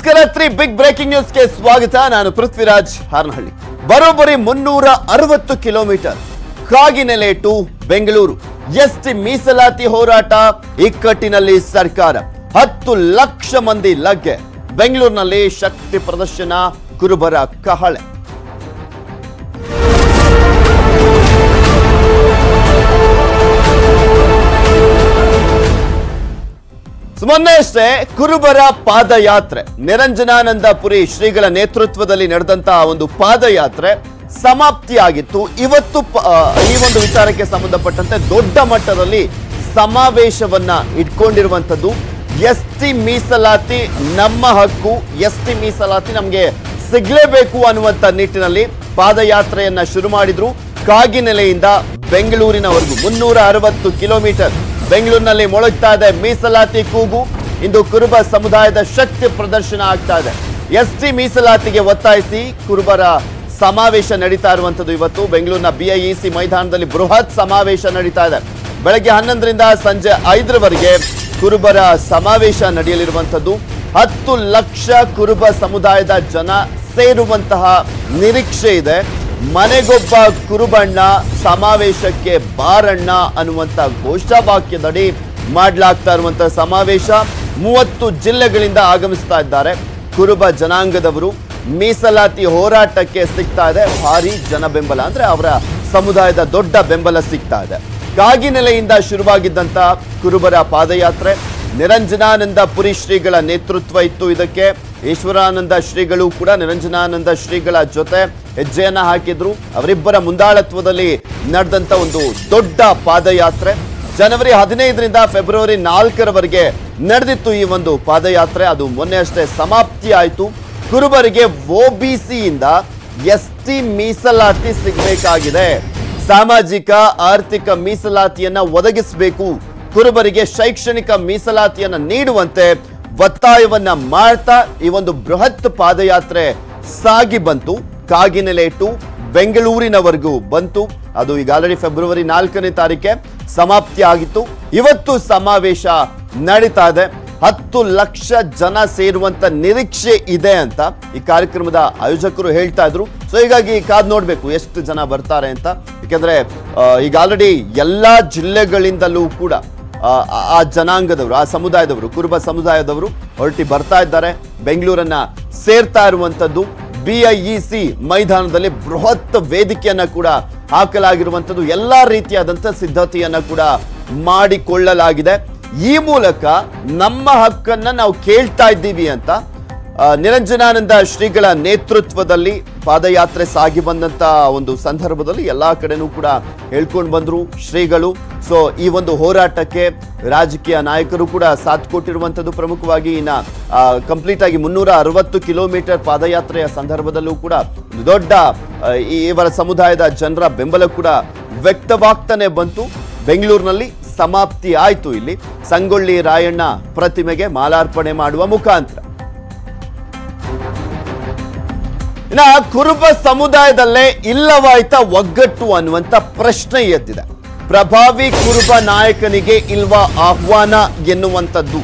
ನಮಸ್ಕಾರ three Bigg breaking ನ್ಯೂಸ್ಗೆ ಸ್ವಾಗತ. ನಾನು ಪೃಥ್ವಿರಾಜ್ ಹಾರನಹಳ್ಳಿ. ಬರೋಬ್ಬರಿ ಮುನ್ನೂರ ಅರವತ್ತು kilometre. Kaginele to Bengaluru. ST ಮೀಸಲಾತಿ ಹೋರಾಟ ಇಕ್ಕಟ್ಟಿನಲ್ಲಿ ಸರ್ಕಾರ. ಹತ್ತು ಲಕ್ಷ ಮಂದಿ ಲಗ್ಗೆ. ಬೆಂಗಳೂರಿನಲ್ಲಿ ಶಕ್ತಿ ಪ್ರದರ್ಶನ ಕುರುಬರ ಕಹಳೆ. ಮೊನ್ನೆ ಅಷ್ಟೇ ಕುರುಬರ ಪಾದಯಾತ್ರೆ. ನಿರಂಜನಾನಂದಪುರಿ ಶ್ರೀಗಳ ನೇತೃತ್ವದಲ್ಲಿ ನಡೆದಂತಹ ಒಂದು ಪಾದಯಾತ್ರೆ ಸಮಾಪ್ತಿಯಾಗಿತ್ತು. ಇವತ್ತು ಈ ಒಂದು ವಿಚಾರಕ್ಕೆ ಸಂಬಂಧಪಟ್ಟಂತೆ ದೊಡ್ಡ ಮಟ್ಟದಲ್ಲಿ ಸಮಾವೇಶವನ್ನ ಇಟ್ಕೊಂಡಿರುವಂತದ್ದು ಎಸ್ ಟಿ ಮೀಸಲಾತಿ ನಮ್ಮ ಹಕ್ಕು ಎಸ್ ಟಿ ಮೀಸಲಾತಿ ನಮಗೆ ಸಿಗ್ಲೇಬೇಕು ಅನ್ನುವಂತ ನಿಟ್ಟಿನಲ್ಲಿ ಪಾದಯಾತ್ರೆಯನ್ನ ಶುರು ಮಾಡಿದ್ರು. ಕಾಗಿನೆಲೆಯಿಂದ ಬೆಂಗಳೂರಿನವರೆಗೂ ಮುನ್ನೂರ ಅರವತ್ತು ಕಿಲೋಮೀಟರ್ ಬೆಂಗಳೂರಿನಲ್ಲಿ ಮೊಳಗ್ತಾ ಇದೆ ಮೀಸಲಾತಿ ಕೂಗು. ಇಂದು ಕುರುಬ ಸಮುದಾಯದ ಶಕ್ತಿ ಪ್ರದರ್ಶನ ಆಗ್ತಾ ಇದೆ. ಎಸ್ ಟಿ ಮೀಸಲಾತಿಗೆ ಒತ್ತಾಯಿಸಿ ಕುರುಬರ ಸಮಾವೇಶ ನಡೀತಾ ಇರುವಂತದ್ದು ಇವತ್ತು. ಬೆಂಗಳೂರಿನ ಬಿಐಇಸಿ ಮೈದಾನದಲ್ಲಿ ಬೃಹತ್ ಸಮಾವೇಶ ನಡೀತಾ ಇದೆ. ಬೆಳಗ್ಗೆ ಹನ್ನೊಂದರಿಂದ ಸಂಜೆ ಐದರವರೆಗೆ ಕುರುಬರ ಸಮಾವೇಶ ನಡೆಯಲಿರುವಂಥದ್ದು. ಹತ್ತು ಲಕ್ಷ ಕುರುಬ ಸಮುದಾಯದ ಜನ ಸೇರುವಂತಹ ನಿರೀಕ್ಷೆ ಇದೆ. ಮನೆಗೊಬ್ಬ ಕುರುಬಣ್ಣ ಸಮಾವೇಶಕ್ಕೆ ಬಾರಣ್ಣ ಅನ್ನುವಂತ ಘೋಷವಾಕ್ಯದಡಿ ಮಾಡಲಾಗ್ತಾ ಇರುವಂತಹ ಸಮಾವೇಶ. ಮೂವತ್ತು ಜಿಲ್ಲೆಗಳಿಂದ ಆಗಮಿಸ್ತಾ ಇದ್ದಾರೆ. ಕುರುಬ ಜನಾಂಗದವರು ಮೀಸಲಾತಿ ಹೋರಾಟಕ್ಕೆ ಸಿಗ್ತಾ ಇದೆ. ಭಾರಿ ಜನ ಬೆಂಬಲ ಅಂದ್ರೆ ಅವರ ಸಮುದಾಯದ ದೊಡ್ಡ ಬೆಂಬಲ ಸಿಗ್ತಾ ಇದೆ. ಕಾಗಿನೆಲೆಯಿಂದ ಶುರುವಾಗಿದ್ದಂತ ಕುರುಬರ ಪಾದಯಾತ್ರೆ. ನಿರಂಜನಾನಂದ ಪುರಿ ಶ್ರೀಗಳ ನೇತೃತ್ವ ಇತ್ತು ಇದಕ್ಕೆ. ಈಶ್ವರಾನಂದ ಶ್ರೀಗಳು ಕೂಡ ನಿರಂಜನಾನಂದ ಶ್ರೀಗಳ ಜೊತೆ ಹೆಜ್ಜೆಯನ್ನ ಹಾಕಿದ್ರು. ಅವರಿಬ್ಬರ ಮುಂದಾಳತ್ವದಲ್ಲಿ ನಡೆದಂತ ಒಂದು ದೊಡ್ಡ ಪಾದಯಾತ್ರೆ. ಜನವರಿ ಹದಿನೈದರಿಂದ ಫೆಬ್ರವರಿ ನಾಲ್ಕರವರೆಗೆ ನಡೆದಿತ್ತು ಈ ಒಂದು ಪಾದಯಾತ್ರೆ. ಅದು ಮೊನ್ನೆ ಅಷ್ಟೇ ಸಮಾಪ್ತಿ ಆಯಿತು ಕುರುಬರಿಗೆ ಒಬಿಸಿಯಿಂದ ಎಸ್ ಟಿ ಮೀಸಲಾತಿ ಸಿಗಬೇಕಾಗಿದೆ. ಸಾಮಾಜಿಕ, ಆರ್ಥಿಕ ಮೀಸಲಾತಿಯನ್ನ ಒದಗಿಸಬೇಕು. ಕುರುಬರಿಗೆ ಶೈಕ್ಷಣಿಕ ಮೀಸಲಾತಿಯನ್ನ ನೀಡುವಂತೆ ಒತ್ತಾಯವನ್ನ ಮಾಡ್ತಾ ಈ ಒಂದು ಬೃಹತ್ ಪಾದಯಾತ್ರೆ ಸಾಗಿ ಬಂತು. ಕಾಗಿನೆಲೆ ಟು ಬೆಂಗಳೂರಿನವರೆಗೂ ಬಂತು. ಅದು ಈಗ ಆಲ್ರೆಡಿ ಫೆಬ್ರವರಿ ನಾಲ್ಕನೇ ತಾರೀಕೆ ಸಮಾಪ್ತಿ ಆಗಿತ್ತು. ಇವತ್ತು ಸಮಾವೇಶ ನಡೀತಾ ಇದೆ. ಹತ್ತು ಲಕ್ಷ ಜನ ಸೇರುವಂತ ನಿರೀಕ್ಷೆ ಇದೆ ಅಂತ ಈ ಕಾರ್ಯಕ್ರಮದ ಆಯೋಜಕರು ಹೇಳ್ತಾ ಇದ್ರು. ಸೊ ಹೀಗಾಗಿ ಕಾದ್ ನೋಡ್ಬೇಕು ಎಷ್ಟು ಜನ ಬರ್ತಾರೆ ಅಂತ. ಯಾಕಂದ್ರೆ ಈಗ ಆಲ್ರೆಡಿ ಎಲ್ಲಾ ಜಿಲ್ಲೆಗಳಿಂದಲೂ ಕೂಡ ಆ, ಜನಾಂಗದವರು ಆ ಸಮುದಾಯದವರು ಕುರುಬ ಸಮುದಾಯದವರು ಹೊರಟಿ ಬರ್ತಾ ಇದ್ದಾರೆ. ಬೆಂಗಳೂರನ್ನ ಸೇರ್ತಾ ಇರುವಂತದ್ದು ಬಿಐಇಸಿ ಮೈದಾನದಲ್ಲಿ ಬೃಹತ್ ವೇದಿಕೆಯನ್ನ ಕೂಡ ಹಾಕಲಾಗಿರುವಂತದ್ದು ಎಲ್ಲಾ ರೀತಿಯಾದಂಥ ಸಿದ್ಧತೆಯನ್ನು ಕೂಡ ಮಾಡಿಕೊಳ್ಳಲಾಗಿದೆ. ಈ ಮೂಲಕ ನಮ್ಮ ಹಕ್ಕನ್ನ ನಾವು ಕೇಳ್ತಾ ಇದ್ದೀವಿ ಅಂತ ನಿರಂಜನಾನಂದ ಶ್ರೀಗಳ ನೇತೃತ್ವದಲ್ಲಿ ಪಾದಯಾತ್ರೆ ಸಾಗಿ ಬಂದಂತ ಒಂದು ಸಂದರ್ಭದಲ್ಲಿ ಎಲ್ಲಾ ಕಡೆನೂ ಕೂಡ ಹೇಳ್ಕೊಂಡು ಬಂದ್ರು ಶ್ರೀಗಳು. ಸೊ ಈ ಒಂದು ಹೋರಾಟಕ್ಕೆ ರಾಜಕೀಯ ನಾಯಕರು ಕೂಡ ಸಾಥ್ ಕೊಟ್ಟಿರುವಂಥದ್ದು ಪ್ರಮುಖವಾಗಿ ಇನ್ನ ಕಂಪ್ಲೀಟ್ ಆಗಿ ಮುನ್ನೂರ ಅರವತ್ತು ಕಿಲೋಮೀಟರ್ ಪಾದಯಾತ್ರೆಯ ಸಂದರ್ಭದಲ್ಲೂ ಕೂಡ ದೊಡ್ಡ ಈ ಇವರ ಸಮುದಾಯದ ಜನರ ಬೆಂಬಲ ಕೂಡ ವ್ಯಕ್ತವಾಗ್ತಾನೆ ಬಂತು. ಬೆಂಗಳೂರಿನಲ್ಲಿ ಸಮಾಪ್ತಿ ಆಯಿತು ಇಲ್ಲಿ. ಸಂಗೊಳ್ಳಿ ರಾಯಣ್ಣ ಪ್ರತಿಮೆಗೆ ಮಾಲಾರ್ಪಣೆ ಮಾಡುವ ಮುಖಾಂತರ. ಇನ್ನ ಕುರುಬ ಸಮುದಾಯದಲ್ಲೇ ಇಲ್ಲವಾಯ್ತಾ ಒಗ್ಗಟ್ಟು ಅನ್ನುವಂತ ಪ್ರಶ್ನೆ ಎದ್ದಿದೆ. ಪ್ರಭಾವಿ ಕುರುಬ ನಾಯಕನಿಗೆ ಇಲ್ವಾ ಆಹ್ವಾನ ಎನ್ನುವಂಥದ್ದು?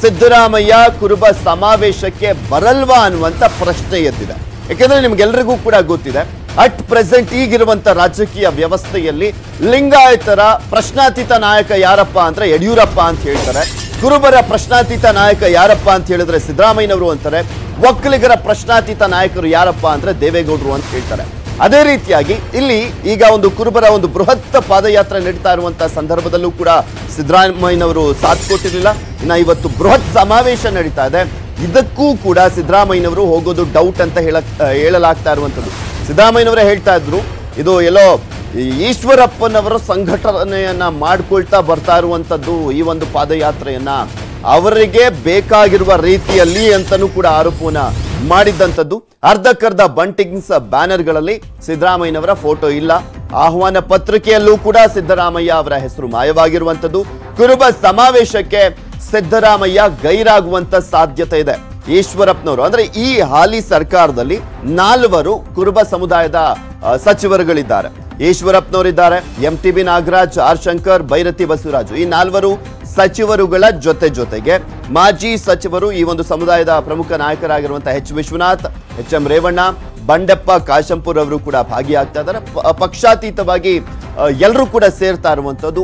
ಸಿದ್ದರಾಮಯ್ಯ ಕುರುಬ ಸಮಾವೇಶಕ್ಕೆ ಬರಲ್ವಾ ಅನ್ನುವಂಥ ಪ್ರಶ್ನೆ ಎದ್ದಿದೆ. ಯಾಕೆಂದ್ರೆ ನಿಮ್ಗೆಲ್ರಿಗೂ ಕೂಡ ಗೊತ್ತಿದೆ, ಅಟ್ ಪ್ರೆಸೆಂಟ್ ಈಗಿರುವಂತ ರಾಜಕೀಯ ವ್ಯವಸ್ಥೆಯಲ್ಲಿ ಲಿಂಗಾಯತರ ಪ್ರಶ್ನಾತೀತ ನಾಯಕ ಯಾರಪ್ಪ ಅಂದ್ರೆ ಯಡಿಯೂರಪ್ಪ ಅಂತ ಹೇಳ್ತಾರೆ. ಕುರುಬರ ಪ್ರಶ್ನಾತೀತ ನಾಯಕ ಯಾರಪ್ಪ ಅಂತ ಹೇಳಿದ್ರೆ ಸಿದ್ದರಾಮಯ್ಯನವರು ಅಂತಾರೆ. ಒಕ್ಕಲಿಗರ ಪ್ರಶ್ನಾತೀತ ನಾಯಕರು ಯಾರಪ್ಪ ಅಂದ್ರೆ ದೇವೇಗೌಡರು ಅಂತ ಹೇಳ್ತಾರೆ. ಅದೇ ರೀತಿಯಾಗಿ ಇಲ್ಲಿ ಈಗ ಒಂದು ಕುರುಬರ ಒಂದು ಬೃಹತ್ ಪಾದಯಾತ್ರೆ ನಡೀತಾ ಇರುವಂತಹ ಸಂದರ್ಭದಲ್ಲೂ ಕೂಡ ಸಿದ್ದರಾಮಯ್ಯನವರು ಸಾಥ್ ಕೊಟ್ಟಿರಲಿಲ್ಲ ಇನ್ನ ಇವತ್ತು ಬೃಹತ್ ಸಮಾವೇಶ ನಡೀತಾ ಇದೆ. ಇದಕ್ಕೂ ಕೂಡ ಸಿದ್ದರಾಮಯ್ಯನವರು ಹೋಗೋದು ಡೌಟ್ ಅಂತ ಹೇಳ, ಹೇಳಲಾಗ್ತಾ ಇರುವಂಥದ್ದು. ಸಿದ್ದರಾಮಯ್ಯನವರೇ ಹೇಳ್ತಾ ಇದ್ರು, ಇದು ಎಲ್ಲೋ ಈಶ್ವರಪ್ಪನವರ ಸಂಘಟನೆಯನ್ನ ಮಾಡ್ಕೊಳ್ತಾ ಬರ್ತಾ ಇರುವಂಥದ್ದು ಈ ಒಂದು ಪಾದಯಾತ್ರೆಯನ್ನ ಅವರಿಗೆ ಬೇಕಾಗಿರುವ ರೀತಿಯಲ್ಲಿ ಅಂತಲೂ ಕೂಡ ಆರೋಪವನ್ನು ಮಾಡಿದ್ದಂಥದ್ದು. ಅರ್ಧಕ್ಕರ್ಧ ಬಂಟಿಂಗ್ಸ್ ಬ್ಯಾನರ್ಗಳಲ್ಲಿ ಸಿದ್ದರಾಮಯ್ಯನವರ ಫೋಟೋ ಇಲ್ಲ. ಆಹ್ವಾನ ಪತ್ರಿಕೆಯಲ್ಲೂ ಕೂಡ ಸಿದ್ದರಾಮಯ್ಯ ಅವರ ಹೆಸರು ಮಾಯವಾಗಿರುವಂಥದ್ದು. ಕುರುಬ ಸಮಾವೇಶಕ್ಕೆ ಸಿದ್ದರಾಮಯ್ಯ ಗೈರಾಗುವಂತ ಸಾಧ್ಯತೆ ಇದೆ. ಈಶ್ವರಪ್ಪನವರು, ಅಂದ್ರೆ ಈ ಹಾಲಿ ಸರ್ಕಾರದಲ್ಲಿ ನಾಲ್ವರು ಕುರುಬ ಸಮುದಾಯದ ಸಚಿವರುಗಳಿದ್ದಾರೆ. ಈಶ್ವರಪ್ಪನವರಿದ್ದಾರೆ. M T B Nagaraj, R Shankar Byrathi Basavaraju. ಈ ನಾಲ್ವರು ಸಚಿವರುಗಳ ಜೊತೆ ಜೊತೆಗೆ ಮಾಜಿ ಸಚಿವರು ಈ ಒಂದು ಸಮುದಾಯದ ಪ್ರಮುಖ ನಾಯಕರಾಗಿರುವಂತಹ H Vishwanath, H M Revanna, Bandeppa Kashempur ಅವರು ಕೂಡ ಭಾಗಿಯಾಗ್ತಾ ಇದ್ದಾರೆ. ಪಕ್ಷಾತೀತವಾಗಿ ಎಲ್ಲರೂ ಕೂಡ ಸೇರ್ತಾ ಇರುವಂತದ್ದು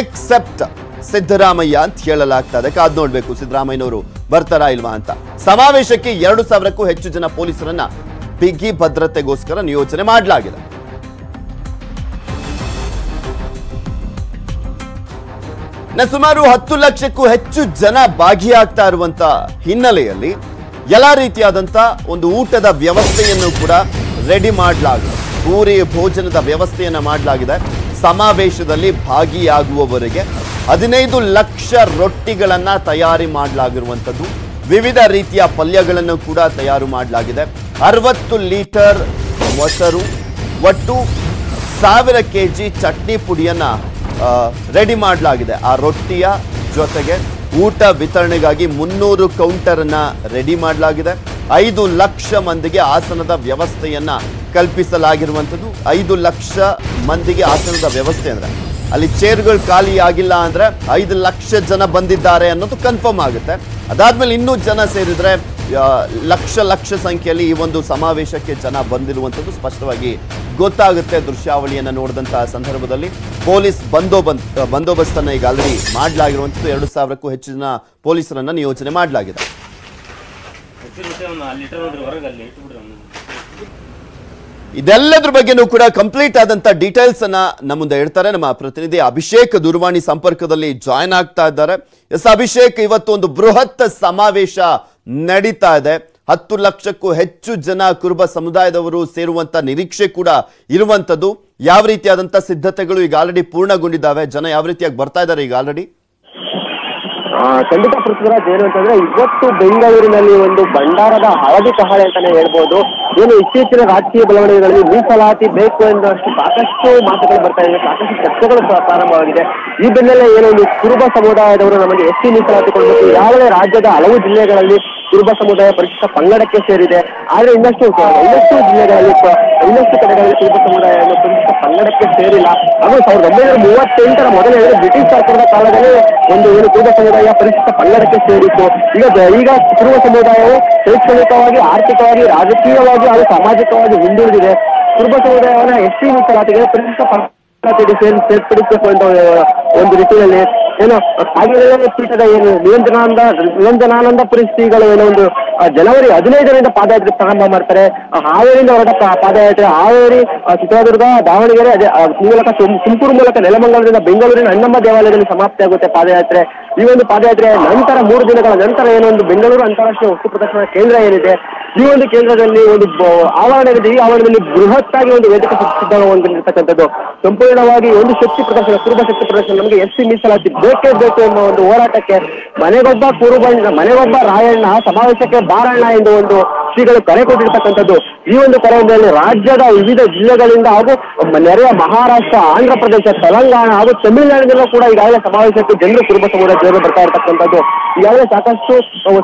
ಎಕ್ಸೆಪ್ಟ್ ಸಿದ್ದರಾಮಯ್ಯ ಅಂತ ಹೇಳಲಾಗ್ತಾ ಇದೆ. ಕಾದ್ ನೋಡ್ಬೇಕು ಸಿದ್ದರಾಮಯ್ಯನವರು ಬರ್ತಾರಾ ಇಲ್ವಾ ಅಂತ. ಸಮಾವೇಶಕ್ಕೆ ಎರಡು ಸಾವಿರಕ್ಕೂ ಹೆಚ್ಚು ಜನ ಪೊಲೀಸರನ್ನ ಬಿಗಿ ಭದ್ರತೆಗೋಸ್ಕರ ನಿಯೋಜನೆ ಮಾಡಲಾಗಿದೆ. ಸುಮಾರು ಹತ್ತು ಲಕ್ಷಕ್ಕೂ ಹೆಚ್ಚು ಜನ ಭಾಗಿಯಾಗ್ತಾ ಇರುವಂತ ಹಿನ್ನೆಲೆಯಲ್ಲಿ ಎಲ್ಲ ರೀತಿಯಾದಂತ ಒಂದು ಊಟದ ವ್ಯವಸ್ಥೆಯನ್ನು ಕೂಡ ರೆಡಿ ಮಾಡಲಾಗಿದೆ ಪೂರಿ ಭೋಜನದ ವ್ಯವಸ್ಥೆಯನ್ನ ಮಾಡಲಾಗಿದೆ. ಸಮಾವೇಶದಲ್ಲಿ ಭಾಗಿಯಾಗುವವರಿಗೆ ಹದಿನೈದು ಲಕ್ಷ ರೊಟ್ಟಿಗಳನ್ನ ತಯಾರಿ ಮಾಡಲಾಗಿರುವಂಥದ್ದು ವಿವಿಧ ರೀತಿಯ ಪಲ್ಯಗಳನ್ನು ಕೂಡ ತಯಾರು ಮಾಡಲಾಗಿದೆ. ಅರವತ್ತು ಲೀಟರ್ ಮೊಸರು, ಒಟ್ಟು ಸಾವಿರ ಕೆ ಜಿ ಚಟ್ನಿ ಪುಡಿಯನ್ನ ರೆಡಿ ಮಾಡಲಾಗಿದೆ. ಆ ರೊಟ್ಟಿಯ ಜೊತೆಗೆ ಊಟ ವಿತರಣೆಗಾಗಿ ಮುನ್ನೂರು ಕೌಂಟರ್ನ ರೆಡಿ ಮಾಡಲಾಗಿದೆ. ಐದು ಲಕ್ಷ ಮಂದಿಗೆ ಆಸನದ ವ್ಯವಸ್ಥೆಯನ್ನು ಕಲ್ಪಿಸಲಾಗಿರುವಂಥದ್ದು. ಐದು ಲಕ್ಷ ಮಂದಿಗೆ ಆಸನದ ವ್ಯವಸ್ಥೆ ಅಂದರೆ, ಅಲ್ಲಿ ಚೇರ್ಗಳು ಖಾಲಿ ಆಗಿಲ್ಲ ಅಂದರೆ ಐದು ಲಕ್ಷ ಜನ ಬಂದಿದ್ದಾರೆ ಅನ್ನೋದು ಕನ್ಫರ್ಮ್ ಆಗುತ್ತೆ. ಅದಾದಮೇಲೆ ಇನ್ನೂ ಜನ ಸೇರಿದರೆ ಲಕ್ಷ ಲಕ್ಷ ಸಂಖ್ಯೆಯಲ್ಲಿ ಈ ಒಂದು ಸಮಾವೇಶಕ್ಕೆ ಜನ ಬಂದಿರುವಂಥದ್ದು ಸ್ಪಷ್ಟವಾಗಿ ಗೊತ್ತಾಗುತ್ತೆ ದೃಶ್ಯಾವಳಿಯನ್ನು ನೋಡಿದಂತಹ ಸಂದರ್ಭದಲ್ಲಿ ಪೊಲೀಸ್ ಬಂದೋಬಸ್ತ್, ಬಂದೋಬಸ್ತನ್ನು ಈಗ ಆಲ್ರೆಡಿ ಮಾಡಲಾಗಿರುವಂಥದ್ದು. ಎರಡು ಸಾವಿರಕ್ಕೂ ಹೆಚ್ಚು ಜನ ಪೊಲೀಸರನ್ನ ನಿಯೋಜನೆ ಮಾಡಲಾಗಿದೆ. ಇದೆಲ್ಲದರ ಬಗ್ಗೆನೂ ಕೂಡ ಕಂಪ್ಲೀಟ್ ಆದಂತ ಡೀಟೇಲ್ಸ್ ಅನ್ನ ನಮ್ಮ ಮುಂದೆ ನಮ್ಮ ಪ್ರತಿನಿಧಿ ಅಭಿಷೇಕ್ ದೂರವಾಣಿ ಸಂಪರ್ಕದಲ್ಲಿ ಜಾಯ್ನ್ ಆಗ್ತಾ ಇದ್ದಾರೆ. ಎಸ್, ಅಭಿಷೇಕ್ ಇವತ್ತು ಒಂದು ಬೃಹತ್ ಸಮಾವೇಶ ನಡೀತಾ ಇದೆ. ಹತ್ತು ಲಕ್ಷಕ್ಕೂ ಹೆಚ್ಚು ಜನ ಕುರುಬ ಸಮುದಾಯದವರು ಸೇರುವಂತ ನಿರೀಕ್ಷೆ ಕೂಡ ಇರುವಂತದ್ದು. ಯಾವ ರೀತಿಯಾದಂತಹ ಸಿದ್ಧತೆಗಳು ಈಗ ಆಲ್ರೆಡಿ ಪೂರ್ಣಗೊಂಡಿದ್ದಾವೆ? ಜನ ಯಾವ ರೀತಿಯಾಗಿ ಬರ್ತಾ ಇದ್ದಾರೆ ಈಗ ಆಲ್ರೆಡಿ ಖಂಡಿತ ಪೃಥ್ವಿರಾಜ್ ಏನು ಅಂತಂದ್ರೆ ಇವತ್ತು ಬೆಂಗಳೂರಿನಲ್ಲಿ ಒಂದು ಭಂಡಾರದ ಹಳದಿ ಕಹಳೆ ಅಂತಾನೆ ಹೇಳ್ಬೋದು. ಏನು ಇತ್ತೀಚಿನ ರಾಜಕೀಯ ಬೆಳವಣಿಗೆಗಳಲ್ಲಿ ಮೀಸಲಾತಿ ಬೇಕು ಎಂದಷ್ಟು ಸಾಕಷ್ಟು ಮಾತುಗಳು ಬರ್ತಾ ಇದೆ ಸಾಕಷ್ಟು ಚರ್ಚೆಗಳು ಪ್ರ- ಪ್ರಾರಂಭವಾಗಿದೆ. ಈ ಬೆನ್ನಲ್ಲೇ ಏನೋ ಒಂದು ಕುರುಬ ಸಮುದಾಯದವರು ನಮಗೆ ಎಷ್ಟು ಮೀಸಲಾತಿ ಕೊಡಬೇಕು. ಯಾವುದೇ ರಾಜ್ಯದ ಹಲವು ಜಿಲ್ಲೆಗಳಲ್ಲಿ ಕುರುಬ ಸಮುದಾಯ ಪರಿಶಿಷ್ಟ ಪಂಗಡಕ್ಕೆ ಸೇರಿದೆ. ಆದ್ರೆ ಇನ್ನಷ್ಟು ಇನ್ನಷ್ಟು ಜಿಲ್ಲೆಗಳಲ್ಲಿ ಇನ್ನಷ್ಟು ಕಡೆಗಳಲ್ಲಿ ಕುರುಬ ಸಮುದಾಯವನ್ನು ಪರಿಶಿಷ್ಟ ಪಂಗಡಕ್ಕೆ ಸೇರಿಲ್ಲ. ಹಾಗೂ ಸಾವಿರದ ಒಂಬೈನೂರ ಮೂವತ್ತೆಂಟರ ಮೊದಲೇ ಬ್ರಿಟಿಷ್ ಸರ್ಕಾರದ ಕಾಲದಲ್ಲಿ ಒಂದು ಏನು ಕುರುಬ ಸಮುದಾಯ ಪರಿಶಿಷ್ಟ ಪಂಗಡಕ್ಕೆ ಸೇರಿತ್ತು. ಈಗ ಈಗ ಕುರುಬ ಸಮುದಾಯವು ಶೈಕ್ಷಣಿಕವಾಗಿ, ಆರ್ಥಿಕವಾಗಿ, ರಾಜಕೀಯವಾಗಿ ಹಾಗೂ ಸಾಮಾಜಿಕವಾಗಿ ಹಿಂದುಳಿದಿದೆ. ಕುರುಬ ಸಮುದಾಯವನ್ನ ಎಸ್ಸಿ ಮೀಸಲಾತಿಗೆ ಪರಿಶಿಷ್ಟ ಸೇರಿ, ಸೇರ್ಪಡಿಸಬೇಕು ಅಂತ ಒಂದು ರೀತಿಯಲ್ಲಿ ಏನು ಕಾಗಿನೆಲೆ ಪೀಠದ ಏನು ನಿರಂಜನಾನಂದ ನಿರಂಜನಾನಂದ ಪರಿಸ್ಥಿತಿಗಳು ಏನೋ ಒಂದು ಜನವರಿ ಹದಿನೈದರಿಂದ ಪಾದಯಾತ್ರೆ ಪ್ರಾರಂಭ ಮಾಡ್ತಾರೆ. ಹಾವೇರಿಯಿಂದ ಹೊರಟ ಪಾದಯಾತ್ರೆ ಹಾವೇರಿ ಚಿತ್ರದುರ್ಗ, ದಾವಣಗೆರೆ, ಅದೇ ಮೂಲಕ ತುಮ್- ತುಮಕೂರು ಮೂಲಕ ನೆಲಮಂಗಲದಿಂದ ಬೆಂಗಳೂರಿನ ಅಣ್ಣಮ್ಮ ದೇವಾಲಯದಲ್ಲಿ ಸಮಾಪ್ತಿಯಾಗುತ್ತೆ ಪಾದಯಾತ್ರೆ. ಈ ಒಂದು ಪಾದಯಾತ್ರೆ ನಂತರ ಮೂರು ದಿನಗಳ ನಂತರ ಏನೋ ಒಂದು ಬೆಂಗಳೂರು ಅಂತಾರಾಷ್ಟ್ರೀಯ ವಸ್ತು ಪ್ರದರ್ಶನ ಕೇಂದ್ರ ಏನಿದೆ, ಈ ಒಂದು ಕೇಂದ್ರದಲ್ಲಿ ಒಂದು ಬ- ಆವರಣ ಇದೆ ಈ ಆವರಣದಲ್ಲಿ ಬೃಹತ್ತಾಗಿ ಒಂದು ವೇದಿಕೆ ಸಿದ್ಧಗೊಂಡಿರ್ತಕ್ಕಂಥದ್ದು ಸಂಪೂರ್ಣವಾಗಿ ಒಂದು ಶಕ್ತಿ ಪ್ರದರ್ಶನ, ಕುರುಬ ಶಕ್ತಿ ಪ್ರದರ್ಶನ ನಮಗೆ ಎಸ್ಸಿ ಮೀಸಲಾತಿ ಬೇಕೇ ಬೇಕು ಎಂಬ ಒಂದು ಹೋರಾಟಕ್ಕೆ ಮನೆಗೊಬ್ಬ ಕುರುಬಣ್ಣ, ಮನೆಗೊಬ್ಬ ರಾಯಣ್ಣ, ಸಮಾವೇಶಕ್ಕೆ ಬಾರಣ್ಣ ಎಂದು ಒಂದು ಶ್ರೀಗಳು ಕರೆ ಕೊಟ್ಟಿರ್ತಕ್ಕಂಥದ್ದು. ಈ ಒಂದು ಕರೆಯಲ್ಲಿ ರಾಜ್ಯದ ವಿವಿಧ ಜಿಲ್ಲೆಗಳಿಂದ ಹಾಗೂ ನೆರೆಯ ಮಹಾರಾಷ್ಟ್ರ, ಆಂಧ್ರ ಪ್ರದೇಶ, ತೆಲಂಗಾಣ ಹಾಗೂ ತಮಿಳುನಾಡಿನಲ್ಲೂ ಕೂಡ ಈಗಾಗಲೇ ಸಮಾವೇಶಕ್ಕೆ ಜನರು ಕುರುಬ ಸಮುದಾಯ ಜನರು ಬರ್ತಾ ಇರ್ತಕ್ಕಂಥದ್ದು. ಈಗಾಗಲೇ ಸಾಕಷ್ಟು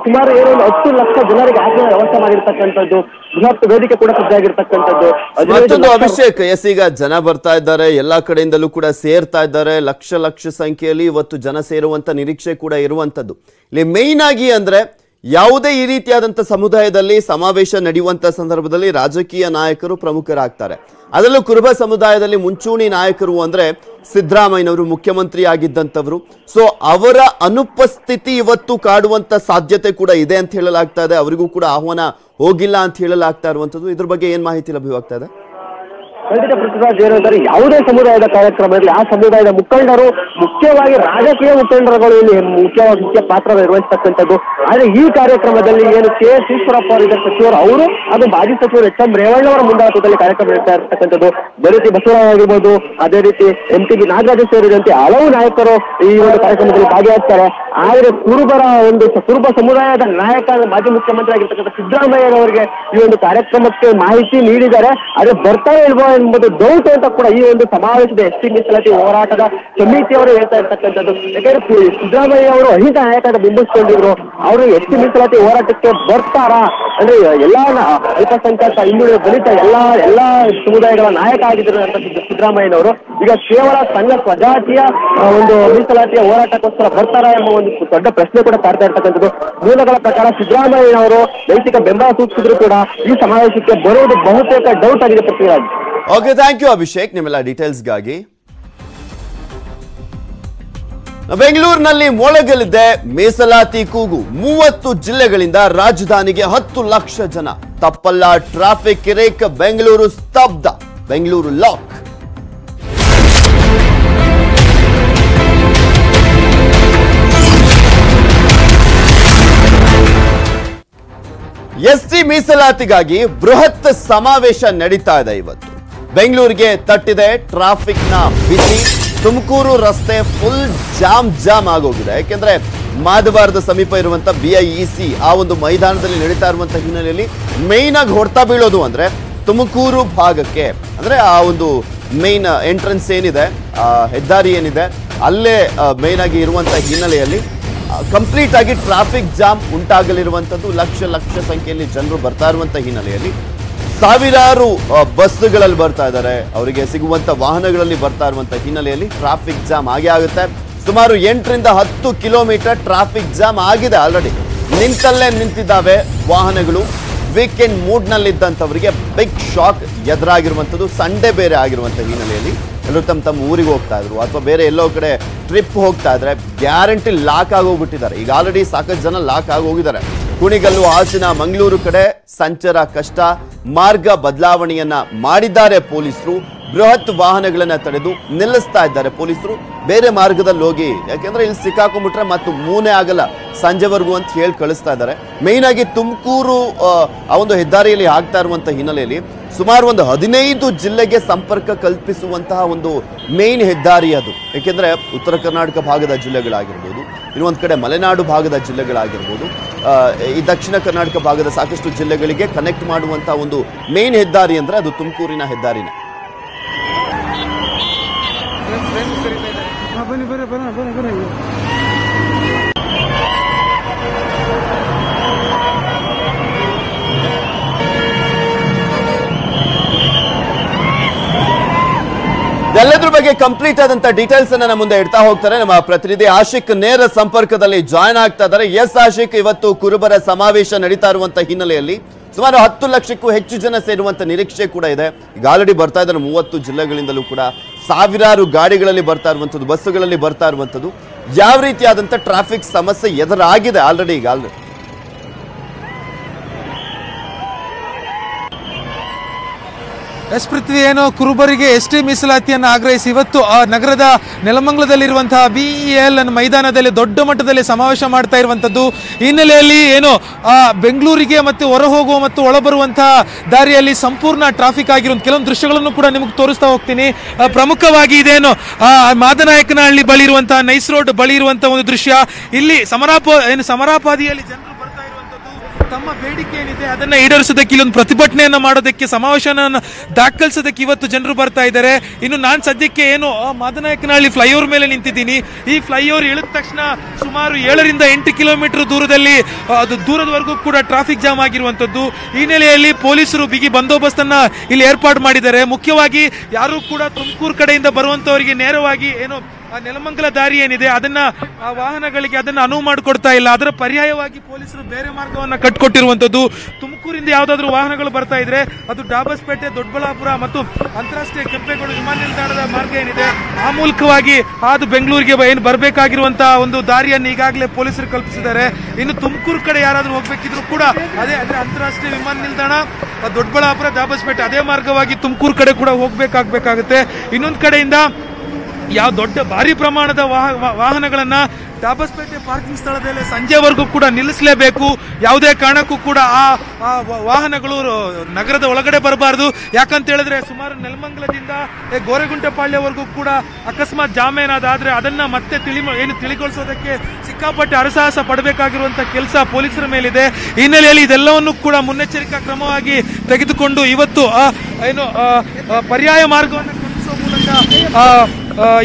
ಸುಮಾರು ಏನೋ ಒಂದು ಹತ್ತು ಲಕ್ಷ ಜನರಿಗೆ ಆಸನ ವ್ಯವಸ್ಥೆ ಮಾಡಿರ್ತಕ್ಕಂಥದ್ದು. ಬೃಹತ್ ವೇದಿಕೆ ಕೂಡ ಸಜ್ಜಾಗಿರ್ತಕ್ಕಂಥದ್ದು. ಮತ್ತೊಂದು ಅಭಿಷೇಕ್ ಎಸ್ ಈಗ ಜನ ಬರ್ತಾ ಇದ್ದಾರೆ ಎಲ್ಲಾ ಕಡೆಯಿಂದಲೂ ಕೂಡ ಸೇರ್ತಾ ಇದ್ದಾರೆ ಲಕ್ಷ ಲಕ್ಷ ಸಂಖ್ಯೆಯಲ್ಲಿ ಇವತ್ತು ಜನ ಸೇರುವಂತ ನಿರೀಕ್ಷೆ ಕೂಡ ಇರುವಂತದ್ದು ಇಲ್ಲಿ ಮೇಯ್ನ್ ಆಗಿ ಅಂದ್ರೆ ಯಾವುದೇ ಈ ರೀತಿಯಾದಂಥ ಸಮುದಾಯದಲ್ಲಿ ಸಮಾವೇಶ ನಡೆಯುವಂತ ಸಂದರ್ಭದಲ್ಲಿ ರಾಜಕೀಯ ನಾಯಕರು ಪ್ರಮುಖರಾಗ್ತಾರೆ. ಅದರಲ್ಲೂ ಕುರುಬ ಸಮುದಾಯದಲ್ಲಿ ಮುಂಚೂಣಿ ನಾಯಕರು ಅಂದ್ರೆ ಸಿದ್ದರಾಮಯ್ಯನವರು ಮುಖ್ಯಮಂತ್ರಿ ಆಗಿದ್ದಂಥವ್ರು ಸೊ ಅವರ ಅನುಪಸ್ಥಿತಿ ಇವತ್ತು ಕಾಡುವಂತ ಸಾಧ್ಯತೆ ಕೂಡ ಇದೆ ಅಂತ ಹೇಳಲಾಗ್ತಾ ಇದೆ. ಅವರಿಗೂ ಕೂಡ ಆಹ್ವಾನ ಹೋಗಿಲ್ಲ ಅಂತ ಹೇಳಲಾಗ್ತಾ ಇರುವಂತದ್ದು ಇದ್ರ ಬಗ್ಗೆ ಏನು ಮಾಹಿತಿ ಲಭ್ಯವಾಗ್ತಾ ಇದೆ? ಖಂಡಿತ ಪೃಥ್ವಿರಾಜ್ ಏನಂತಾರೆ ಯಾವುದೇ ಸಮುದಾಯದ ಕಾರ್ಯಕ್ರಮ ಇರಲಿ ಆ ಸಮುದಾಯದ ಮುಖಂಡರು, ಮುಖ್ಯವಾಗಿ ರಾಜಕೀಯ ಮುಖಂಡರುಗಳು ಇಲ್ಲಿ ಮುಖ್ಯವಾಗಿ ಮುಖ್ಯ ಪಾತ್ರ ನಿರ್ವಹಿಸ್ತಕ್ಕಂಥದ್ದು. ಆದ್ರೆ ಈ ಕಾರ್ಯಕ್ರಮದಲ್ಲಿ ಏನು ಕೆ ಎಸ್ ಈಶ್ವರಪ್ಪ ಅವರಿದ್ದ ಸಚಿವರು, ಅವರು ಅದು ಮಾಜಿ ಸಚಿವರು ಎಚ್ ಎಂ ರೇವಣ್ಣವರ ಮುಂದಾಳತ್ವದಲ್ಲಿ ಕಾರ್ಯಕ್ರಮ ನಡೆಸ್ತಾ ಇರ್ತಕ್ಕಂಥದ್ದು. ಅದೇ ರೀತಿ ಬಸವರಾಜ್ ಆಗಿರ್ಬೋದು, ಅದೇ ರೀತಿ ಎಂ ಟಿ ಬಿ ನಾಗರಾಜ ಸೇರಿದಂತೆ ಹಲವು ನಾಯಕರು ಈ ಒಂದು ಕಾರ್ಯಕ್ರಮದಲ್ಲಿ ಭಾಗಿಯಾಗ್ತಾರೆ. ಆದ್ರೆ ಕುರುಬರ ಒಂದು ಕುರುಬ ಸಮುದಾಯದ ನಾಯಕ, ಮಾಜಿ ಮುಖ್ಯಮಂತ್ರಿ ಆಗಿರ್ತಕ್ಕಂಥ ಸಿದ್ದರಾಮಯ್ಯನವರಿಗೆ ಈ ಒಂದು ಕಾರ್ಯಕ್ರಮಕ್ಕೆ ಮಾಹಿತಿ ನೀಡಿದ್ದಾರೆ. ಆದ್ರೆ ಬರ್ತಾ ಇಲ್ವೋ ಎಂಬುದು ಡೌಟ್ ಅಂತ ಕೂಡ ಈ ಒಂದು ಸಮಾವೇಶದ ಎಸ್ ಪಿ ಮೀಸಲಾತಿ ಹೋರಾಟದ ಸಮಿತಿಯವರು ಹೇಳ್ತಾ ಇರ್ತಕ್ಕಂಥದ್ದು. ಯಾಕಂದ್ರೆ ಸಿದ್ದರಾಮಯ್ಯ ಅವರು ಅಹಿತ ನಾಯಕರ ಬಿಂಬಿಸಿಕೊಂಡಿದ್ರು. ಅವರು ಎಸ್ ಟಿ ಮೀಸಲಾತಿ ಹೋರಾಟಕ್ಕೆ ಬರ್ತಾರಾ? ಅಂದ್ರೆ ಎಲ್ಲಾ ಅಲ್ಪಸಂಖ್ಯಾತ ಹಿಂದುಳಿದ ದಲಿತ ಎಲ್ಲಾ ಎಲ್ಲಾ ಸಮುದಾಯಗಳ ನಾಯಕ ಆಗಿದ್ರು ಅಂತ ಸಿದ್ದ- ಸಿದ್ದರಾಮಯ್ಯನವರು. ಈಗ ಕೇವಲ ಸಂಘ ಸ್ವಜಾತಿಯ ಒಂದು ಮೀಸಲಾತಿಯ ಹೋರಾಟಕ್ಕೋಸ್ಕರ ಬರ್ತಾರಾ ಎಂಬ ಒಂದು ದೊಡ್ಡ ಪ್ರಶ್ನೆ ಕೂಡ ಕಾಡ್ತಾ ಇರ್ತಕ್ಕಂಥದ್ದು. ಮೂಲಗಳ ಪ್ರಕಾರ ಸಿದ್ದರಾಮಯ್ಯನವರು ನೈತಿಕ ಬೆಂಬಲ ಸೂಚಿಸಿದ್ರು ಕೂಡ ಈ ಸಮಾವೇಶಕ್ಕೆ ಬರುವುದು ಬಹುತೇಕ ಡೌಟ್ ಆಗಿದೆ Prithviraj okay thank you Abhishek ನಿಮ್ಮೆಲ್ಲ ಡೀಟೇಲ್ಸ್ಗಾಗಿ ಬೆಂಗಳೂರಿನಲ್ಲಿ ಮೊಳಗಲಿದೆ ಮೀಸಲಾತಿ ಕೂಗು. ಮೂವತ್ತು ಜಿಲ್ಲೆಗಳಿಂದ ರಾಜಧಾನಿಗೆ ಹತ್ತು ಲಕ್ಷ ಜನ. ತಪ್ಪಲ್ಲ ಟ್ರಾಫಿಕ್ ಕಿರೇಕ್ ಬೆಂಗಳೂರು ಸ್ತಬ್ಧ. ಬೆಂಗಳೂರು ಲಾಕ್ ಎಸ್ಟಿ ಮೀಸಲಾತಿಗಾಗಿ ಬೃಹತ್ ಸಮಾವೇಶ ನಡೀತಾ ಇದೆ ಇವತ್ತು. ಬೆಂಗಳೂರಿಗೆ ತಟ್ಟಿದೆ ಟ್ರಾಫಿಕ್ನ ಬಿಸಿ. ತುಮಕೂರು ರಸ್ತೆ ಫುಲ್ ಜಾಮ್ ಜಾಮ್ ಆಗೋಗಿದೆ. ಯಾಕೆಂದ್ರೆ ಮಾದವಾರದ ಸಮೀಪ ಇರುವಂತ ಸಿ ಆ ಒಂದು ಮೈದಾನದಲ್ಲಿ ನಡೀತಾ ಇರುವಂತ ಹಿನ್ನೆಲೆಯಲ್ಲಿ ಮೇಯ್ನ್ ಆಗಿ ಹೊಡ್ತಾ ಬೀಳೋದು ಅಂದ್ರೆ ತುಮಕೂರು ಭಾಗಕ್ಕೆ. ಅಂದ್ರೆ ಆ ಒಂದು ಮೇನ್ ಎಂಟ್ರೆನ್ಸ್ ಏನಿದೆ ಹೆದ್ದಾರಿ ಏನಿದೆ, ಅಲ್ಲೇ ಮೇಯ್ನ್ ಆಗಿ ಇರುವಂತ ಹಿನ್ನೆಲೆಯಲ್ಲಿ ಕಂಪ್ಲೀಟ್ ಆಗಿ ಟ್ರಾಫಿಕ್ ಜಾಮ್ ಉಂಟಾಗಲಿರುವಂತದ್ದು ಲಕ್ಷ ಲಕ್ಷ ಸಂಖ್ಯೆಯಲ್ಲಿ ಜನರು ಬರ್ತಾ ಇರುವಂತ ಹಿನ್ನೆಲೆಯಲ್ಲಿ ಸಾವಿರಾರು ಬಸ್ಗಳಲ್ಲಿ ಬರ್ತಾ ಇದ್ದಾರೆ. ಅವರಿಗೆ ಸಿಗುವಂತ ವಾಹನಗಳಲ್ಲಿ ಬರ್ತಾ ಇರುವಂತ ಹಿನ್ನೆಲೆಯಲ್ಲಿ ಟ್ರಾಫಿಕ್ ಜಾಮ್ ಆಗೇ ಆಗುತ್ತೆ. ಸುಮಾರು ಎಂಟರಿಂದ ಹತ್ತು ಕಿಲೋಮೀಟರ್ ಟ್ರಾಫಿಕ್ ಜಾಮ್ ಆಗಿದೆ ಆಲ್ರೆಡಿ ನಿಂತಲ್ಲೇ ನಿಂತಿದ್ದಾವೆ ವಾಹನಗಳು. ವೀಕೆಂಡ್ ಮೂಡ್ನಲ್ಲಿದ್ದಂಥವರಿಗೆ ಬಿಗ್ ಶಾಕ್ ಎದುರಾಗಿರುವಂಥದ್ದು ಸಂಡೇ ಬೇರೆ ಆಗಿರುವಂಥ ಹಿನ್ನೆಲೆಯಲ್ಲಿ. ಎಲ್ಲರೂ ತಮ್ಮ ತಮ್ಮ ಊರಿಗೆ ಹೋಗ್ತಾ ಇದ್ರು. ಅಥವಾ ಬೇರೆ ಎಲ್ಲೋ ಕಡೆ ಟ್ರಿಪ್ ಹೋಗ್ತಾ ಇದ್ರೆ ಗ್ಯಾರಂಟಿ ಲಾಕ್ ಆಗೋಗ್ಬಿಟ್ಟಿದ್ದಾರೆ. ಈಗ ಆಲ್ರೆಡಿ ಸಾಕಷ್ಟು ಜನ ಲಾಕ್ ಆಗಿ ಹೋಗಿದ್ದಾರೆ ಕುಣಿಗಲ್ಲು ಹಾಸನ ಮಂಗಳೂರು ಕಡೆ ಸಂಚಾರ ಕಷ್ಟ ಮಾರ್ಗ ಬದಲಾವಣೆಯನ್ನ ಮಾಡಿದ್ದಾರೆ ಪೊಲೀಸರು. ಬೃಹತ್ ವಾಹನಗಳನ್ನ ತಡೆದು ನಿಲ್ಲಿಸ್ತಾ ಇದ್ದಾರೆ ಪೊಲೀಸರು. ಬೇರೆ ಮಾರ್ಗದಲ್ಲಿ ಹೋಗಿ ಯಾಕೆಂದ್ರೆ ಇಲ್ಲಿ ಸಿಕ್ಕಾಕೊಂಡ್ಬಿಟ್ರೆ ಮತ್ತು ಮೂನೆ ಆಗಲ್ಲ. ಸಂಜೆವರೆಗೂ ಅಂತ ಹೇಳಿ ಕಳಿಸ್ತಾ ಇದ್ದಾರೆ. ಮೇಯ್ನ್ ಆಗಿ ತುಮಕೂರು ಆ, ಒಂದು ಹೆದ್ದಾರಿಯಲ್ಲಿ ಆಗ್ತಾ ಇರುವಂತ ಹಿನ್ನೆಲೆಯಲ್ಲಿ ಸುಮಾರು ಒಂದು ಹದಿನೈದು ಜಿಲ್ಲೆಗೆ ಸಂಪರ್ಕ ಕಲ್ಪಿಸುವಂತಹ ಒಂದು ಮೇನ್ ಹೆದ್ದಾರಿ ಅದು. ಯಾಕೆಂದ್ರೆ ಉತ್ತರ ಕರ್ನಾಟಕ ಭಾಗದ ಜಿಲ್ಲೆಗಳಾಗಿರ್ಬೋದು ಇನ್ನೊಂದು ಕಡೆ ಮಲೆನಾಡು ಭಾಗದ ಜಿಲ್ಲೆಗಳಾಗಿರ್ಬೋದು ಈ ದಕ್ಷಿಣ ಕರ್ನಾಟಕ ಭಾಗದ ಸಾಕಷ್ಟು ಜಿಲ್ಲೆಗಳಿಗೆ ಕನೆಕ್ಟ್ ಮಾಡುವಂತಹ ಒಂದು ಮೇನ್ ಹೆದ್ದಾರಿ ಅಂದ್ರೆ ಅದು ತುಮಕೂರಿನ ಹೆದ್ದಾರಿನೇ. ಬನ್ನಿ. ಇದೆಲ್ಲದ್ರ ಬಗ್ಗೆ ಕಂಪ್ಲೀಟ್ ಆದಂತ ಡೀಟೇಲ್ಸ್ ಅನ್ನ ನಮ್ಮ ಮುಂದೆ ಇಡ್ತಾ ಹೋಗ್ತಾರೆ. ನಮ್ಮ ಪ್ರತಿನಿಧಿ ಆಶಿಕ್ ನೇರ ಸಂಪರ್ಕದಲ್ಲಿ ಜಾಯ್ನ್ ಆಗ್ತಾ ಇದ್ದಾರೆ. ಎಸ್ ಆಶಿಕ್, ಇವತ್ತು ಕುರುಬರ ಸಮಾವೇಶ ನಡೀತಾ ಇರುವಂತ ಹಿನ್ನೆಲೆಯಲ್ಲಿ ಸುಮಾರು ಹತ್ತು ಲಕ್ಷಕ್ಕೂ ಹೆಚ್ಚು ಜನ ಸೇರುವಂತ ನಿರೀಕ್ಷೆ ಕೂಡ ಇದೆ. ಈಗ ಆಲ್ರೆಡಿ ಬರ್ತಾ ಇದ್ದಾರೆ. ಮೂವತ್ತು ಜಿಲ್ಲೆಗಳಿಂದಲೂ ಕೂಡ ಸಾವಿರಾರು ಗಾಡಿಗಳಲ್ಲಿ ಬರ್ತಾ ಇರುವಂತದ್ದು, ಬಸ್ಸುಗಳಲ್ಲಿ ಬರ್ತಾ ಇರುವಂತದ್ದು. ಯಾವ ರೀತಿಯಾದಂತ ಟ್ರಾಫಿಕ್ ಸಮಸ್ಯೆ ಎದುರಾಗಿದೆ ಆಲ್ರೆಡಿ ಈಗ ಆಲ್ರೆಡಿ ಎಸ್ ಪೃಥ್ವಿ ಏನು ಕುರುಬರಿಗೆ ಎಸ್ ಟಿ ಮೀಸಲಾತಿಯನ್ನು ಆಗ್ರಹಿಸಿ ಇವತ್ತು ಆ ನಗರದ ನೆಲಮಂಗಲದಲ್ಲಿರುವಂತಹ ಬಿಇಎಲ್ ಅನ್ನು ಮೈದಾನದಲ್ಲಿ ದೊಡ್ಡ ಮಟ್ಟದಲ್ಲಿ ಸಮಾವೇಶ ಮಾಡ್ತಾ ಇರುವಂಥದ್ದು. ಹಿನ್ನೆಲೆಯಲ್ಲಿ ಏನು ಆ ಬೆಂಗಳೂರಿಗೆ ಮತ್ತು ಹೊರ ಹೋಗುವ ಮತ್ತು ಒಳಬರುವಂತಹ ದಾರಿಯಲ್ಲಿ ಸಂಪೂರ್ಣ ಟ್ರಾಫಿಕ್ ಆಗಿರುವಂಥ ಕೆಲವೊಂದು ದೃಶ್ಯಗಳನ್ನು ಕೂಡ ನಿಮಗೆ ತೋರಿಸ್ತಾ ಹೋಗ್ತೀನಿ. ಪ್ರಮುಖವಾಗಿ ಇದೇನು ಆ, ಮಾದನಾಯಕನಹಳ್ಳಿ ಬಳಿ ಇರುವಂತಹ ನೈಸ್ ರೋಡ್ ಬಳಿ ಇರುವಂತಹ ಒಂದು ದೃಶ್ಯ. ಇಲ್ಲಿ ಸಮರಾಪ ಏನು ಸಮರಾಪಾದಿಯಲ್ಲಿ ಜನರು ತಮ್ಮ ಬೇಡಿಕೆ ಏನಿದೆ ಅದನ್ನ ಈಡೇರಿಸೋದಕ್ಕೆ ಇಲ್ಲೊಂದು ಪ್ರತಿಭಟನೆಯನ್ನ ಮಾಡೋದಕ್ಕೆ ಸಮಾವೇಶನ ದಾಖಲಿಸೋದಕ್ಕೆ ಇವತ್ತು ಜನರು ಬರ್ತಾ ಇದ್ದಾರೆ. ಇನ್ನು ನಾನು ಸದ್ಯಕ್ಕೆ ಏನು ಮಾದನಾಯಕನಹಳ್ಳಿ ಫ್ಲೈಓವರ್ ಮೇಲೆ ನಿಂತಿದ್ದೀನಿ. ಈ ಫ್ಲೈಓವರ್ ಇಳಿದ ತಕ್ಷಣ ಸುಮಾರು ಏಳರಿಂದ ಎಂಟು ಕಿಲೋಮೀಟರ್ ದೂರದಲ್ಲಿ ಅದು ದೂರದವರೆಗೂ ಕೂಡ ಟ್ರಾಫಿಕ್ ಜಾಮ್ ಆಗಿರುವಂತದ್ದು. ಈ ಹಿನ್ನೆಲೆಯಲ್ಲಿ ಪೊಲೀಸರು ಬಿಗಿ ಬಂದೋಬಸ್ತನ್ನ ಇಲ್ಲಿ ಏರ್ಪಾಡು ಮಾಡಿದ್ದಾರೆ. ಮುಖ್ಯವಾಗಿ ಯಾರು ಕೂಡ ತುಮಕೂರು ಕಡೆಯಿಂದ ಬರುವಂತವರಿಗೆ ನೇರವಾಗಿ ಏನು ನೆಲಮಂಗಲ ದಾರಿ ಏನಿದೆ, ಅದನ್ನ ವಾಹನಗಳಿಗೆ ಅದನ್ನ ಅನುವು ಮಾಡಿಕೊಡ್ತಾ ಇಲ್ಲ. ಅದರ ಪರ್ಯಾಯವಾಗಿ ಪೊಲೀಸರು ಬೇರೆ ಮಾರ್ಗವನ್ನ ಕಟ್ಕೊಟ್ಟಿರುವಂತದ್ದು ತುಮಕೂರಿಂದ ಯಾವ್ದಾದ್ರು ವಾಹನಗಳು ಬರ್ತಾ ಇದ್ರೆ ಅದು ಡಾಬಸ್ಪೇಟೆ, ದೊಡ್ಡಬಳ್ಳಾಪುರ ಮತ್ತು ಅಂತಾರಾಷ್ಟ್ರೀಯ ಕೆಂಪೇಗೌಡ ವಿಮಾನ ನಿಲ್ದಾಣದ ಮಾರ್ಗ ಏನಿದೆ, ಆ ಮೂಲಕವಾಗಿ ಅದು ಬೆಂಗಳೂರಿಗೆ ಏನು ಬರಬೇಕಾಗಿರುವಂತಹ ಒಂದು ದಾರಿಯನ್ನು ಈಗಾಗಲೇ ಪೊಲೀಸರು ಕಲ್ಪಿಸಿದ್ದಾರೆ. ಇನ್ನು ತುಮಕೂರು ಕಡೆ ಯಾರಾದ್ರೂ ಹೋಗ್ಬೇಕಿದ್ರು ಕೂಡ ಅದೇ ಅಂದ್ರೆ ಅಂತಾರಾಷ್ಟ್ರೀಯ ವಿಮಾನ ನಿಲ್ದಾಣ, ದೊಡ್ಡಬಳ್ಳಾಪುರ ದಾಬಸ್ಪೇಟೆ ಅದೇ ಮಾರ್ಗವಾಗಿ ತುಮಕೂರು ಕಡೆ ಕೂಡ ಹೋಗ್ಬೇಕಾಗಬೇಕಾಗುತ್ತೆ. ಇನ್ನೊಂದು ಕಡೆಯಿಂದ ಯಾವ ದೊಡ್ಡ ಭಾರಿ ಪ್ರಮಾಣದ ವಾಹನಗಳನ್ನ ದಾಬಸ್ಪೇಟೆ ಪಾರ್ಕಿಂಗ್ ಸ್ಥಳದಲ್ಲಿ ಸಂಜೆವರೆಗೂ ಕೂಡ ನಿಲ್ಲಿಸಲೇಬೇಕು. ಯಾವುದೇ ಕಾರಣಕ್ಕೂ ಕೂಡ ಆ ವಾಹನಗಳು ನಗರದ ಒಳಗಡೆ ಬರಬಾರದು. ಯಾಕಂತ ಹೇಳಿದ್ರೆ ಸುಮಾರು ನೆಲಮಂಗಲದಿಂದ ಗೋರೆಗುಂಟೆಪಾಳ್ಯವರೆಗೂ ಕೂಡ ಅಕಸ್ಮಾತ್ ಜಾಮ್ ಅದನ್ನ ಮತ್ತೆ ತಿಳಿ, ಏನು ತಿಳಿಗೊಳಿಸೋದಕ್ಕೆ ಸಿಕ್ಕಾಪಟ್ಟೆ ಅರಸಾಹಸ ಪಡಬೇಕಾಗಿರುವಂತ ಕೆಲಸ ಪೊಲೀಸರ ಮೇಲಿದೆ. ಹಿನ್ನೆಲೆಯಲ್ಲಿ ಇದೆಲ್ಲವನ್ನು ಕೂಡ ಮುನ್ನೆಚ್ಚರಿಕಾ ಕ್ರಮವಾಗಿ ತೆಗೆದುಕೊಂಡು ಇವತ್ತು ಏನು ಪರ್ಯಾಯ ಮಾರ್ಗವನ್ನು ಮೂಲಕ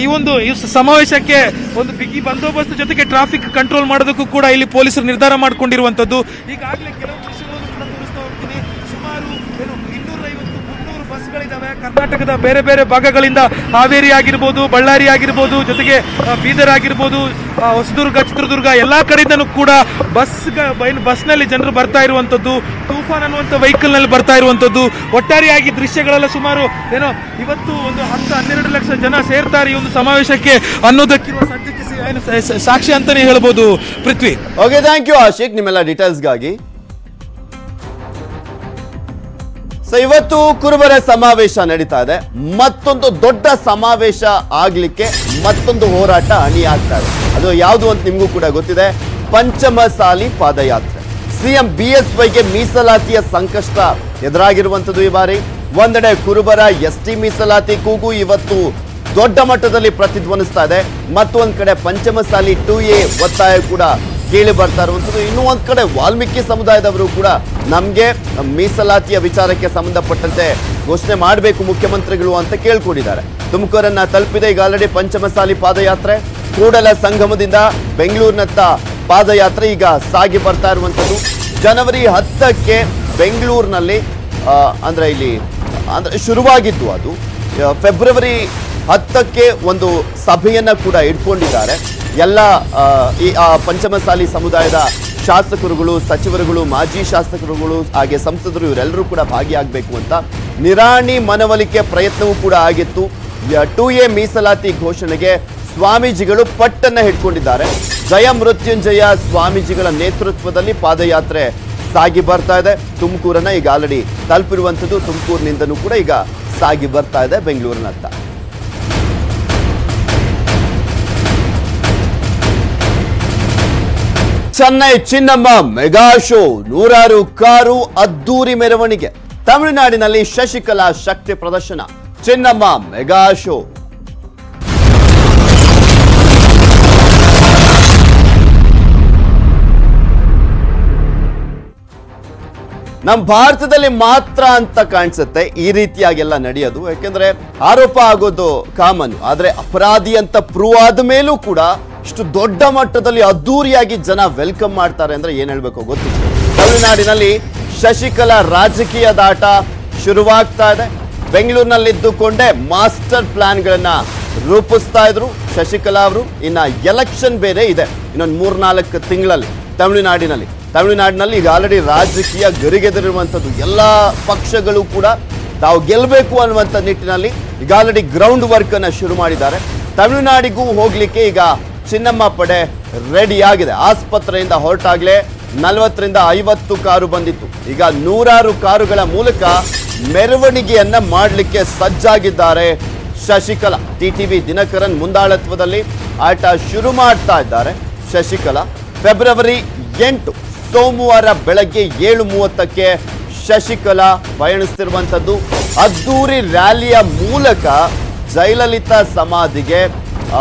ಈ ಒಂದು, ಈ ಸಮಾವೇಶಕ್ಕೆ ಒಂದು ಬಿಗಿ ಬಂದೋಬಸ್ತ್ ಜೊತೆಗೆ ಟ್ರಾಫಿಕ್ ಕಂಟ್ರೋಲ್ ಮಾಡೋದಕ್ಕೂ ಕೂಡ ಇಲ್ಲಿ ಪೊಲೀಸರು ನಿರ್ಧಾರ ಮಾಡಿಕೊಂಡಿರುವಂತದ್ದು ಈಗಾಗಲೇ ಕೆಲವು ದೃಶ್ಯಗಳನ್ನು ಕೂಡ ತೋರಿಸ್ತಾ ಹೋಗ್ತೀನಿ ಸುಮಾರು ಏನು ಇನ್ನೂರೈವತ್ತು ಮುನ್ನೂರು ಬಸ್ಗಳಿದಾವೆ ಕರ್ನಾಟಕದ ಬೇರೆ ಬೇರೆ ಭಾಗಗಳಿಂದ ಹಾವೇರಿ ಆಗಿರ್ಬೋದು ಬಳ್ಳಾರಿ ಆಗಿರ್ಬೋದು ಜೊತೆಗೆ ಬೀದರ್ ಆಗಿರ್ಬೋದು ಹೊಸದುರ್ಗ, ಚಿತ್ರದುರ್ಗ ಎಲ್ಲಾ ಕಡೆಯಿಂದನೂ ಕೂಡ ಬಸ್ ಬಸ್ನಲ್ಲಿ ಜನರು ಬರ್ತಾ ಇರುವಂತದ್ದು ತೂಫಾನ್ ಅನ್ನುವಂಥ ವೆಹಿಕಲ್ನಲ್ಲಿ ಬರ್ತಾ ಇರುವಂತದ್ದು ಒಟ್ಟಾರೆಯಾಗಿ ದೃಶ್ಯಗಳೆಲ್ಲ ಸುಮಾರು ಏನೋ ಇವತ್ತು ಒಂದು ಹತ್ತು, ಹನ್ನೆರಡು ಲಕ್ಷ ಜನ ಸೇರ್ತಾರೆ ಈ ಒಂದು ಸಮಾವೇಶಕ್ಕೆ ಅನ್ನೋದಕ್ಕಿರುವ ಸದ್ಯಕ್ಕೆ ಸಾಕ್ಷಿ ಅಂತಾನೆ ಹೇಳ್ಬೋದು Prithvi. Okay thank you Ashik ನಿಮ್ಮೆಲ್ಲ ಡೀಟೇಲ್ಸ್ಗಾಗಿ ಸೊ ಇವತ್ತು ಕುರುಬರ ಸಮಾವೇಶ ನಡೀತಾ ಇದೆ. ಮತ್ತೊಂದು ದೊಡ್ಡ ಸಮಾವೇಶ ಆಗ್ಲಿಕ್ಕೆ ಮತ್ತೊಂದು ಹೋರಾಟ ಅಣಿಯಾಗ್ತಾ ಇದೆ. ಅದು ಯಾವುದು ಅಂತ ನಿಮಗೂ ಕೂಡ ಗೊತ್ತಿದೆ. ಪಂಚಮಸಾಲಿ ಪಾದಯಾತ್ರೆ. ಸಿಎಂ ಬಿ ಎಸ್ ವೈಗೆ ಮೀಸಲಾತಿಯ ಸಂಕಷ್ಟ ಎದುರಾಗಿರುವಂಥದ್ದು ಈ ಬಾರಿ. ಒಂದೆಡೆ ಕುರುಬರ ಎಸ್ ಟಿ ಮೀಸಲಾತಿ ಕೂಗು ಇವತ್ತು ದೊಡ್ಡ ಮಟ್ಟದಲ್ಲಿ ಪ್ರತಿಧ್ವನಿಸ್ತಾ ಇದೆ. ಮತ್ತೊಂದು ಕಡೆ ಪಂಚಮಸಾಲಿ ಟು ಎ ಒತ್ತಾಯ ಕೂಡ ಕೇಳಿ ಬರ್ತಾ ಇರುವಂಥದ್ದು. ಇನ್ನೂ ಒಂದು ಕಡೆ ವಾಲ್ಮೀಕಿ ಸಮುದಾಯದವರು ಕೂಡ ನಮ್ಗೆ ಮೀಸಲಾತಿಯ ವಿಚಾರಕ್ಕೆ ಸಂಬಂಧಪಟ್ಟಂತೆ ಘೋಷಣೆ ಮಾಡಬೇಕು ಮುಖ್ಯಮಂತ್ರಿಗಳು ಅಂತ ಕೇಳ್ಕೊಂಡಿದ್ದಾರೆ. ತುಮಕೂರನ್ನ ತಲುಪಿದೆ ಈಗ ಆಲ್ರೆಡಿ ಪಂಚಮಸಾಲಿ ಪಾದಯಾತ್ರೆ. ಕೂಡಲ ಸಂಗಮದಿಂದ ಬೆಂಗಳೂರಿನತ್ತ ಪಾದಯಾತ್ರೆ ಈಗ ಸಾಗಿ ಬರ್ತಾ ಇರುವಂಥದ್ದು ಜನವರಿ ಹತ್ತಕ್ಕೆ ಬೆಂಗಳೂರಿನಲ್ಲಿ ಅಂದರೆ ಇಲ್ಲಿ, ಅಂದರೆ ಶುರುವಾಗಿದ್ದು ಅದು. ಫೆಬ್ರವರಿ ಹತ್ತಕ್ಕೆ ಒಂದು ಸಭೆಯನ್ನು ಕೂಡ ಇಟ್ಕೊಂಡಿದ್ದಾರೆ. ಎಲ್ಲ ಈ ಪಂಚಮಸಾಲಿ ಸಮುದಾಯದ ಶಾಸಕರುಗಳು, ಸಚಿವರುಗಳು, ಮಾಜಿ ಶಾಸಕರುಗಳು ಹಾಗೆ ಸಂಸದರು ಇವರೆಲ್ಲರೂ ಕೂಡ ಭಾಗಿಯಾಗಬೇಕು ಅಂತ ನಿರಾಣಿ ಮನವೊಲಿಕೆ ಪ್ರಯತ್ನವೂ ಕೂಡ ಆಗಿತ್ತು. ಟು ಎ ಮೀಸಲಾತಿ ಘೋಷಣೆಗೆ ಸ್ವಾಮೀಜಿಗಳು ಪಟ್ಟನ್ನ ಹಿಡ್ಕೊಂಡಿದ್ದಾರೆ. ಜಯ ಮೃತ್ಯುಂಜಯ ಸ್ವಾಮೀಜಿಗಳ ನೇತೃತ್ವದಲ್ಲಿ ಪಾದಯಾತ್ರೆ ಸಾಗಿ ಬರ್ತಾ ಇದೆ. ತುಮಕೂರನ್ನ ಈಗ ಆಲ್ರೆಡಿ ತಲುಪಿರುವಂಥದ್ದು ತುಮಕೂರಿನಿಂದನೂ ಕೂಡ ಈಗ ಸಾಗಿ ಬರ್ತಾ ಇದೆ ಬೆಂಗಳೂರಿನತ್ತ. ಚೆನ್ನೈ ಚಿನ್ನಮ್ಮ ಮೆಗಾ ಶೋ ನೂರಾರು ಕಾರು ಅದ್ದೂರಿ ಮೆರವಣಿಗೆ. ತಮಿಳುನಾಡಿನಲ್ಲಿ ಶಶಿಕಲಾ ಶಕ್ತಿ ಪ್ರದರ್ಶನ. Chinnamma mega show. ನಮ್ಮ ಭಾರತದಲ್ಲಿ ಮಾತ್ರ ಅಂತ ಕಾಣಿಸುತ್ತೆ ಈ ರೀತಿಯಾಗೆಲ್ಲ ನಡೆಯೋದು. ಯಾಕೆಂದ್ರೆ ಆರೋಪ ಆಗೋದು ಕಾಮನ್. ಆದ್ರೆ ಅಪರಾಧಿ ಅಂತ ಪ್ರೂವ್ ಆದ ಮೇಲೂ ಕೂಡ ಇಷ್ಟು ದೊಡ್ಡ ಮಟ್ಟದಲ್ಲಿ ಅದ್ದೂರಿಯಾಗಿ ಜನ ವೆಲ್ಕಮ್ ಮಾಡ್ತಾರೆ ಅಂದ್ರೆ ಏನ್ ಹೇಳ್ಬೇಕು ಗೊತ್ತಿಲ್ಲ ತಮಿಳುನಾಡಿನಲ್ಲಿ ಶಶಿಕಲಾ ರಾಜಕೀಯ ದಾಟ ಶುರುವಾಗ್ತಾ ಇದೆ. ಬೆಂಗಳೂರಿನಲ್ಲಿದ್ದುಕೊಂಡೇ ಮಾಸ್ಟರ್ ಪ್ಲಾನ್ಗಳನ್ನ ರೂಪಿಸ್ತಾ ಇದ್ರು ಶಶಿಕಲಾ ಅವರು. ಇನ್ನ ಎಲೆಕ್ಷನ್ ಬೇರೆ ಇದೆ. ಇನ್ನೊಂದು ಮೂರ್ನಾಲ್ಕು ತಿಂಗಳಲ್ಲಿ ತಮಿಳುನಾಡಿನಲ್ಲಿ. ತಮಿಳುನಾಡಿನಲ್ಲಿ ಈಗ ಆಲ್ರೆಡಿ ರಾಜಕೀಯ ಗರಿಗೆದರಿರುವಂಥದ್ದು ಎಲ್ಲ ಪಕ್ಷಗಳು ಕೂಡ ತಾವು ಗೆಲ್ಲಬೇಕು ಅನ್ನುವಂಥ ನಿಟ್ಟಿನಲ್ಲಿ ಈಗ ಆಲ್ರೆಡಿ ಗ್ರೌಂಡ್ ವರ್ಕ್ ಅನ್ನ ಶುರು ಮಾಡಿದ್ದಾರೆ. ತಮಿಳುನಾಡಿಗೂ ಹೋಗಲಿಕ್ಕೆ ಈಗ ಚಿನ್ನಮ್ಮ ಪಡೆ ರೆಡಿಯಾಗಿದೆ ಆಸ್ಪತ್ರೆಯಿಂದ ಹೊರಟಾಗಲೇ ನಲವತ್ತರಿಂದ ಐವತ್ತು ಕಾರು ಬಂದಿತ್ತು. ಈಗ ನೂರಾರು ಕಾರುಗಳ ಮೂಲಕ ಮೆರವಣಿಗೆಯನ್ನ ಮಾಡಲಿಕ್ಕೆ ಸಜ್ಜಾಗಿದ್ದಾರೆ Sasikala. T T V Dhinakaran ಮುಂದಾಳತ್ವದಲ್ಲಿ ಆಟ ಶುರು ಮಾಡ್ತಾ ಇದ್ದಾರೆ ಶಶಿಕಲಾ. ಫೆಬ್ರವರಿ ಎಂಟು ಸೋಮವಾರ ಬೆಳಗ್ಗೆ ಏಳು ಮೂವತ್ತಕ್ಕೆ ಶಶಿಕಲಾ ಪಯಣಿಸ್ತಿರುವಂಥದ್ದು. ಅದ್ದೂರಿ ರ್ಯಾಲಿಯ ಮೂಲಕ ಜಯಲಲಿತಾ ಸಮಾಧಿಗೆ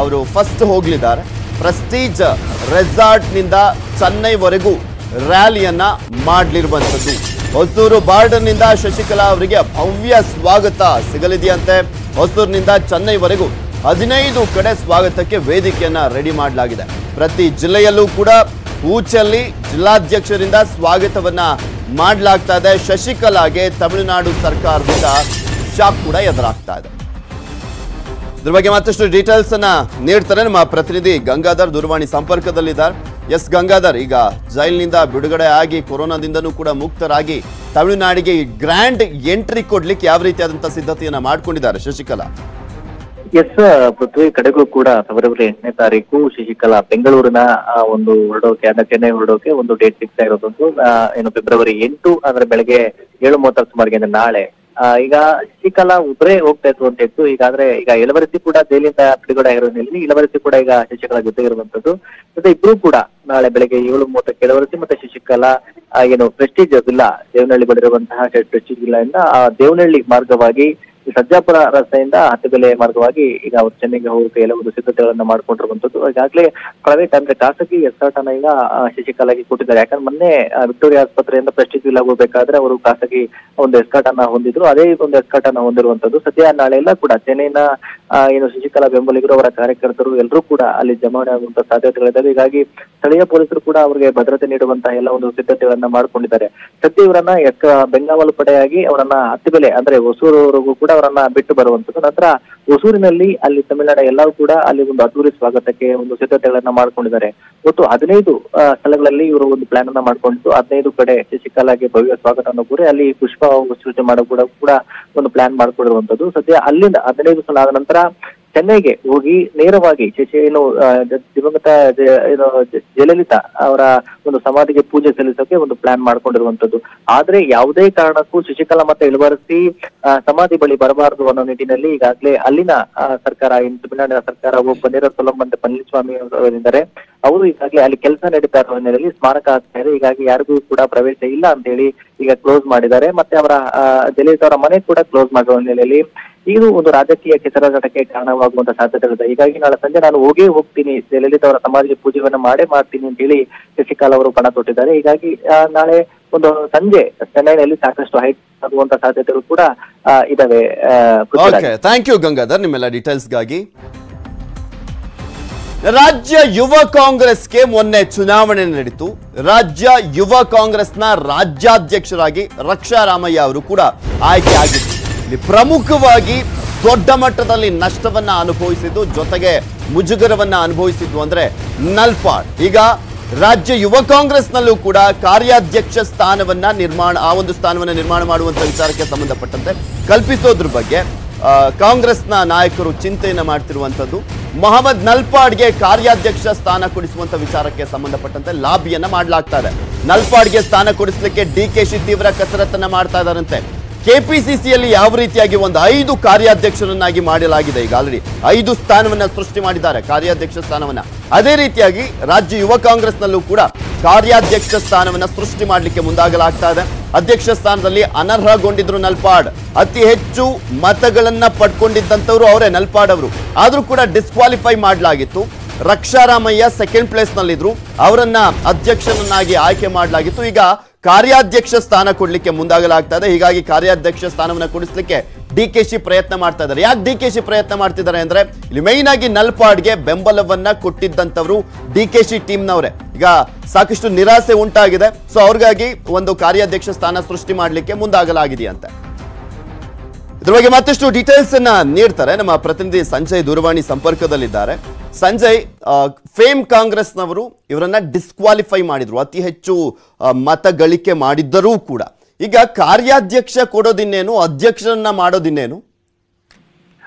ಅವರು ಫಸ್ಟ್ ಹೋಗಲಿದ್ದಾರೆ. ಪ್ರೆಸ್ಟೀಜ್ ರೆಸಾರ್ಟ್ನಿಂದ ಚೆನ್ನೈವರೆಗೂ ರ್ಯಾಲಿಯನ್ನು ಮಾಡಲಿರುವಂಥದ್ದು. ಹೊಸೂರು ಬಾರ್ಡರ್ನಿಂದ ಶಶಿಕಲಾ ಅವರಿಗೆ ಭವ್ಯ ಸ್ವಾಗತ ಸಿಗಲಿದೆಯಂತೆ. ಹೊಸೂರಿನಿಂದ ಚೆನ್ನೈವರೆಗೂ ಹದಿನೈದು ಕಡೆ ಸ್ವಾಗತಕ್ಕೆ ವೇದಿಕೆಯನ್ನು ರೆಡಿ ಮಾಡಲಾಗಿದೆ. ಪ್ರತಿ ಜಿಲ್ಲೆಯಲ್ಲೂ ಕೂಡ ಊಚಲ್ಲಿ ಜಿಲ್ಲಾಧ್ಯಕ್ಷರಿಂದ ಸ್ವಾಗತವನ್ನ ಮಾಡಲಾಗ್ತಾ ಇದೆ. ಶಶಿಕಲಾಗೆ ತಮಿಳುನಾಡು ಸರ್ಕಾರದಿಂದ ಶಾಕ್ ಕೂಡ ಎದುರಾಗ್ತಾ ಇದೆ. ಇದ್ರ ಬಗ್ಗೆ ಮತ್ತಷ್ಟು ಡೀಟೇಲ್ಸ್ ಅನ್ನ ನೀಡ್ತಾರೆ ನಮ್ಮ ಪ್ರತಿನಿಧಿ ಗಂಗಾಧರ್ ದೂರವಾಣಿ ಸಂಪರ್ಕದಲ್ಲಿದ್ದಾರೆ. ಎಸ್ ಗಂಗಾಧರ್, ಈಗ ಜೈಲಿನಿಂದ ಬಿಡುಗಡೆ ಆಗಿ ಕೊರೋನಾದಿಂದನೂ ಕೂಡ ಮುಕ್ತರಾಗಿ ತಮಿಳುನಾಡಿಗೆ ಗ್ರ್ಯಾಂಡ್ ಎಂಟ್ರಿ ಕೊಡ್ಲಿಕ್ಕೆ ಯಾವ ರೀತಿಯಾದಂತಹ ಸಿದ್ಧತೆಯನ್ನ ಮಾಡ್ಕೊಂಡಿದ್ದಾರೆ ಶಶಿಕಲಾ? ಎಸ್ ಪೃಥ್ವಿ ಕಡೆಗೂ ಕೂಡ ಫೆಬ್ರವರಿ ಎಂಟನೇ ತಾರೀಕು ಶಶಿಕಲಾ ಬೆಂಗಳೂರಿನ ಒಂದು ಹೊರಡೋಕೆ ಅಂದ್ರೆ ಚೆನ್ನೈ ಹೊರಡೋಕೆ ಒಂದು ಡೇಟ್ ಸಿಗ್ತಾ ಇರೋದೊಂದು ಏನು ಫೆಬ್ರವರಿ ಎಂಟು ಅಂದ್ರೆ ಬೆಳಗ್ಗೆ ಏಳು ಮೂವತ್ತರ ಸುಮಾರಿಗೆ, ಅಂದ್ರೆ ನಾಳೆ. ಈಗ ಶಶಿಕಲಾ ಒಬ್ಬರೇ ಹೋಗ್ತಾ ಇತ್ತು ಅಂತ ಇತ್ತು ಈಗಾದ್ರೆ ಈಗ ಇಳವರಸಿ ಕೂಡ ಜೈಲಿಂದ ಬಿಡುಗಡೆ ಆಗಿರೋ ನಿಲ್ಲಿ ಇಳವರಸಿ ಕೂಡ ಈಗ ಶಶಿಕಲಾ ಜೊತೆ ಇರುವಂತದ್ದು ಮತ್ತೆ ಇಬ್ರು ಕೂಡ ನಾಳೆ ಬೆಳಗ್ಗೆ ಏಳು ಮೂವತ್ತಕ್ಕೆ ಇಳವರಸಿ ಮತ್ತೆ ಶಶಿಕಲಾ ಏನು ಪ್ರೆಸ್ಟೀಜ್ ವಿಲ್ಲಾ ದೇವನಹಳ್ಳಿ ಬಂದಿರುವಂತಹ ಪ್ರೆಸ್ಟೀಜ್ ವಿಲ್ಲಾ ಇಂದ ಆ, ದೇವನಹಳ್ಳಿ ಮಾರ್ಗವಾಗಿ ಸರ್ಜಾಪುರ ರಸ್ತೆಯಿಂದ ಹತ್ತುಬೆಲೆ ಮಾರ್ಗವಾಗಿ ಈಗ ಅವರು ಚೆನ್ನೈಗೆ ಹೋಗಿ ಒಂದು ಸಿದ್ಧತೆಗಳನ್ನ ಮಾಡ್ಕೊಂಡಿರುವಂತದ್ದು ಈಗಾಗಲೇ ಪ್ರೈವೇಟ್ ಅಂದ್ರೆ ಖಾಸಗಿ ಎಸ್ಕಾಟ್ ಅನ್ನ ಈಗ ಶಶಿಕಲಾಗಿ ಕೊಟ್ಟಿದ್ದಾರೆ. ಯಾಕಂದ್ರೆ ಮೊನ್ನೆ ವಿಕ್ಟೋರಿಯಾ ಆಸ್ಪತ್ರೆಯಿಂದ ಪ್ರೆಸ್ಟೀಜ್ ಇಲ್ಲ ಹೋಗ್ಬೇಕಾದ್ರೆ ಅವರು ಖಾಸಗಿ ಒಂದು ಎಸ್ಕಾಟ್ ಅನ್ನ ಹೊಂದಿದ್ರು. ಅದೇ ಒಂದು ಎಸ್ಕಾಟ್ ಅನ್ನ ಹೊಂದಿರುವಂತದ್ದು ಸದ್ಯ ನಾಳೆ ಎಲ್ಲ ಕೂಡ ಚೆನ್ನೈನ ಏನು ಶಶಿಕಲಾ ಬೆಂಬಲಿಗರು ಅವರ ಕಾರ್ಯಕರ್ತರು ಎಲ್ಲರೂ ಕೂಡ ಅಲ್ಲಿ ಜಮಾವಣೆ ಆಗುವಂತಹ ಸಾಧ್ಯತೆಗಳಿದ್ದಾವೆ. ಹೀಗಾಗಿ ಸ್ಥಳೀಯ ಪೊಲೀಸರು ಕೂಡ ಅವರಿಗೆ ಭದ್ರತೆ ನೀಡುವಂತಹ ಎಲ್ಲ ಒಂದು ಸಿದ್ಧತೆಗಳನ್ನ ಮಾಡ್ಕೊಂಡಿದ್ದಾರೆ. ಸದ್ಯ ಇವರನ್ನ ಬೆಂಗಾವಲು ಪಡೆಯಾಗಿ ಅವರನ್ನ ಹತ್ತಿಬೆಲೆ ಅಂದ್ರೆ ಹೊಸೂರವರೆಗೂ ಕೂಡ ಅವರನ್ನ ಬಿಟ್ಟು ಬರುವಂತದ್ದು ನಂತರ ಹೊಸೂರಿನಲ್ಲಿ ಅಲ್ಲಿ ತಮಿಳುನಾಡು ಎಲ್ಲರೂ ಕೂಡ ಅಲ್ಲಿ ಒಂದು ಅದ್ದೂರಿ ಸ್ವಾಗತಕ್ಕೆ ಒಂದು ಸಿದ್ಧತೆಗಳನ್ನ ಮಾಡ್ಕೊಂಡಿದ್ದಾರೆ. ಒಟ್ಟು ಹದಿನೈದು ಸ್ಥಳಗಳಲ್ಲಿ ಇವರು ಒಂದು ಪ್ಲಾನ್ ಅನ್ನ ಮಾಡ್ಕೊಂಡಿದ್ದು. ಹದಿನೈದು ಕಡೆ ಶಶಿಕಲಾಗೆ ಭವ್ಯ ಸ್ವಾಗತವನ್ನು ಕೂಡ ಅಲ್ಲಿ ಪುಷ್ಪ ಸೃಷ್ಟಿ ಮಾಡೋ ಕೂಡ ಕೂಡ ಒಂದು ಪ್ಲಾನ್ ಮಾಡ್ಕೊಂಡಿರುವಂತದ್ದು ಸದ್ಯ ಅಲ್ಲಿಂದ ಹದಿನೈದು ಸಲ ಆದ ನಂತರ ಚೆನ್ನೈಗೆ ಹೋಗಿ ನೇರವಾಗಿ ಶಶಿ ಏನು ದಿವಂಗತ ಏನು ಜಯಲಲಿತಾ ಅವರ ಒಂದು ಸಮಾಧಿಗೆ ಪೂಜೆ ಸಲ್ಲಿಸೋಕೆ ಒಂದು ಪ್ಲಾನ್ ಮಾಡ್ಕೊಂಡಿರುವಂತದ್ದು ಆದ್ರೆ ಯಾವುದೇ ಕಾರಣಕ್ಕೂ ಶಶಿಕಲಾ ಮತ್ತೆ ಇಳುವರಿಸಿ ಸಮಾಧಿ ಬಳಿ ಬರಬಾರದು ಅನ್ನೋ ನಿಟ್ಟಿನಲ್ಲಿ ಈಗಾಗಲೇ ಅಲ್ಲಿನ ಸರ್ಕಾರ ಏನು ತಮಿಳುನಾಡಿನ ಸರ್ಕಾರ ಒಬ್ಬ ಪನ್ನೀರ ಸೊಲಂಬಂತೆ ಪಳನಿಸ್ವಾಮಿ ಅವರಿದ್ದಾರೆ ಅವರು ಈಗಾಗಲೇ ಅಲ್ಲಿ ಕೆಲಸ ನಡೀತಾ ಇರುವ ಹಿನ್ನೆಲೆಯಲ್ಲಿ ಸ್ಮಾರಕ ಆಗ್ತಾ ಇದೆ ಹೀಗಾಗಿ ಯಾರಿಗೂ ಕೂಡ ಪ್ರವೇಶ ಇಲ್ಲ ಅಂತ ಹೇಳಿ ಈಗ ಕ್ಲೋಸ್ ಮಾಡಿದ್ದಾರೆ. ಮತ್ತೆ ಅವರ ಜಲೇಶ್ ಅವರ ಮನೆ ಕೂಡ ಕ್ಲೋಸ್ ಮಾಡುವ ಹಿನ್ನೆಲೆಯಲ್ಲಿ ಇದು ಒಂದು ರಾಜಕೀಯ ಕೆಸರಾಟಕ್ಕೆ ಕಾರಣವಾಗುವಂತ ಸಾಧ್ಯತೆಗಳಿದೆ ಹೀಗಾಗಿ ನಾಳೆ ಸಂಜೆ ನಾನು ಹೋಗೇ ಹೋಗ್ತೀನಿ. ಜಯಲಲಿತಾ ಅವರ ಸಮಾಧಿಗೆ ಪೂಜೆಯನ್ನ ಮಾಡೇ ಮಾಡ್ತೀನಿ ಅಂತ ಹೇಳಿ ಶಶಿಕಾಲ್ ಅವರು ಪಣ ತೊಟ್ಟಿದ್ದಾರೆ. ಹೀಗಾಗಿ ನಾಳೆ ಒಂದು ಸಂಜೆ ಚೆನ್ನೈನಲ್ಲಿ ಸಾಕಷ್ಟು ಹೈಟ್ ಆಗುವಂತ ಸಾಧ್ಯತೆಗಳು ಕೂಡ ಇದಾವೆ ಥ್ಯಾಂಕ್ ಯು ಗಂಗಾಧರ್ ನಿಮ್ಮೆಲ್ಲ ಡೀಟೇಲ್ಸ್ಗಾಗಿ ರಾಜ್ಯ ಯುವ ಕಾಂಗ್ರೆಸ್ಗೆ ಮೊನ್ನೆ ಚುನಾವಣೆ ನಡೀತು. ರಾಜ್ಯ ಯುವ ಕಾಂಗ್ರೆಸ್ನ ರಾಜ್ಯಾಧ್ಯಕ್ಷರಾಗಿ ರಕ್ಷಾ ರಾಮಯ್ಯ ಅವರು ಕೂಡ ಆಯ್ಕೆ ಇಲ್ಲಿ ಪ್ರಮುಖವಾಗಿ ದೊಡ್ಡ ಮಟ್ಟದಲ್ಲಿ ನಷ್ಟವನ್ನ ಅನುಭವಿಸಿದ್ದು, ಜೊತೆಗೆ ಮುಜುಗರವನ್ನ ಅನುಭವಿಸಿದ್ದು ಅಂದ್ರೆ ನಲ್ಪಾಡ್ ಈಗ ರಾಜ್ಯ ಯುವ ಕಾಂಗ್ರೆಸ್ನಲ್ಲೂ ಕೂಡ ಕಾರ್ಯಾಧ್ಯಕ್ಷ ಸ್ಥಾನವನ್ನ ನಿರ್ಮಾಣ, ಆ ಒಂದು ಸ್ಥಾನವನ್ನ ನಿರ್ಮಾಣ ಮಾಡುವಂತ ವಿಚಾರಕ್ಕೆ ಸಂಬಂಧಪಟ್ಟಂತೆ ಕಲ್ಪಿಸೋದ್ರ ಬಗ್ಗೆ ಕಾಂಗ್ರೆಸ್ನ ನಾಯಕರು ಚಿಂತೆಯನ್ನು ಮಾಡ್ತಿರುವಂಥದ್ದು. ಮೊಹಮ್ಮದ್ ನಲ್ಪಾಡ್ಗೆ ಕಾರ್ಯಾಧ್ಯಕ್ಷ ಸ್ಥಾನ ಕೊಡಿಸುವಂಥ ವಿಚಾರಕ್ಕೆ ಸಂಬಂಧಪಟ್ಟಂತೆ ಲಾಬಿಯನ್ನ ಮಾಡಲಾಗ್ತಾ ಇದೆ ನಲ್ಪಾಡ್ಗೆ ಸ್ಥಾನ ಕೊಡಿಸಲಿಕ್ಕೆ ಡಿ ಕೆ ಶಿ ತೀವ್ರ ಕಸರತ್ತನ್ನ ಮಾಡ್ತಾ ಇದ್ದಾರಂತೆ. ಕೆಪಿಸಿಸಿಯಲ್ಲಿ ಯಾವ ರೀತಿಯಾಗಿ ಒಂದು ಐದು ಕಾರ್ಯಾಧ್ಯಕ್ಷರನ್ನಾಗಿ ಮಾಡಲಾಗಿದೆ ಈಗ ಆಲ್ರೆಡಿ ಐದು ಸ್ಥಾನವನ್ನ ಸೃಷ್ಟಿ ಮಾಡಿದ್ದಾರೆ ಕಾರ್ಯಾಧ್ಯಕ್ಷ ಸ್ಥಾನವನ್ನ. ಅದೇ ರೀತಿಯಾಗಿ ರಾಜ್ಯ ಯುವ ಕಾಂಗ್ರೆಸ್ನಲ್ಲೂ ಕೂಡ ಕಾರ್ಯಾಧ್ಯಕ್ಷ ಸ್ಥಾನವನ್ನ ಸೃಷ್ಟಿ ಮಾಡಲಿಕ್ಕೆ ಮುಂದಾಗಲಾಗ್ತಾ ಇದೆ. ಅಧ್ಯಕ್ಷ ಸ್ಥಾನದಲ್ಲಿ ಅನರ್ಹಗೊಂಡಿದ್ರು ನಲ್ಪಾಡ್. ಅತಿ ಹೆಚ್ಚು ಮತಗಳನ್ನ ಪಡ್ಕೊಂಡಿದ್ದಂಥವ್ರು ಅವರೇ ನಲ್ಪಾಡ್ ಅವರು. ಆದ್ರೂ ಕೂಡ ಡಿಸ್ಕ್ವಾಲಿಫೈ ಮಾಡಲಾಗಿತ್ತು. Raksha Ramaiah second place ನಲ್ಲಿದ್ರು. ಅವರನ್ನ ಅಧ್ಯಕ್ಷನನ್ನಾಗಿ ಆಯ್ಕೆ ಮಾಡಲಾಗಿತ್ತು. ಈಗ ಕಾರ್ಯಾಧ್ಯಕ್ಷ ಸ್ಥಾನ ಕೊಡ್ಲಿಕ್ಕೆ ಮುಂದಾಗಲಾಗ್ತದೆ. ಹೀಗಾಗಿ ಕಾರ್ಯಾಧ್ಯಕ್ಷ ಸ್ಥಾನವನ್ನ ಕೊಡಿಸ್ಲಿಕ್ಕೆ ಡಿ ಕೆ ಶಿ ಪ್ರಯತ್ನ ಮಾಡ್ತಾ ಇದ್ದಾರೆ. ಯಾಕೆ ಡಿ ಕೆ ಶಿ ಪ್ರಯತ್ನ ಮಾಡ್ತಿದ್ದಾರೆ ಅಂದ್ರೆ ಇಲ್ಲಿ ಮೈನ್ ಆಗಿ ನಲ್ಪಾಡ್ಗೆ ಬೆಂಬಲವನ್ನ ಕೊಟ್ಟಿದ್ದಂಥವ್ರು ಡಿ ಕೆ ಶಿ ಟೀಮ್ನವರೇ. ಈಗ ಸಾಕಷ್ಟು ನಿರಾಸೆ ಉಂಟಾಗಿದೆ. ಸೊ ಅವ್ರಿಗಾಗಿ ಒಂದು ಕಾರ್ಯಾಧ್ಯಕ್ಷ ಸ್ಥಾನ ಸೃಷ್ಟಿ ಮಾಡಲಿಕ್ಕೆ ಮುಂದಾಗಲಾಗಿದೆಯಂತೆ. ಇದ್ರ ಬಗ್ಗೆ ಮತ್ತಷ್ಟು ಡೀಟೇಲ್ಸ್ ಅನ್ನ ನೀಡ್ತಾರೆ ನಮ್ಮ ಪ್ರತಿನಿಧಿ ಸಂಜಯ್ ದೂರವಾಣಿ ಸಂಪರ್ಕದಲ್ಲಿದ್ದಾರೆ. ಸಂಜಯ್ ಫೇಮ್ ಕಾಂಗ್ರೆಸ್ನವರು ಇವರನ್ನ ಡಿಸ್ಕ್ವಾಲಿಫೈ ಮಾಡಿದ್ರು. ಅತಿ ಹೆಚ್ಚು ಮತ ಗಳಿಕೆ ಮಾಡಿದ್ದರೂ ಕೂಡ. ಈಗ ಕಾರ್ಯಾಧ್ಯಕ್ಷ ಕೊಡೋದಿನ್ನೇನು, ಅಧ್ಯಕ್ಷರನ್ನ ಮಾಡೋದಿನ್ನೇನು?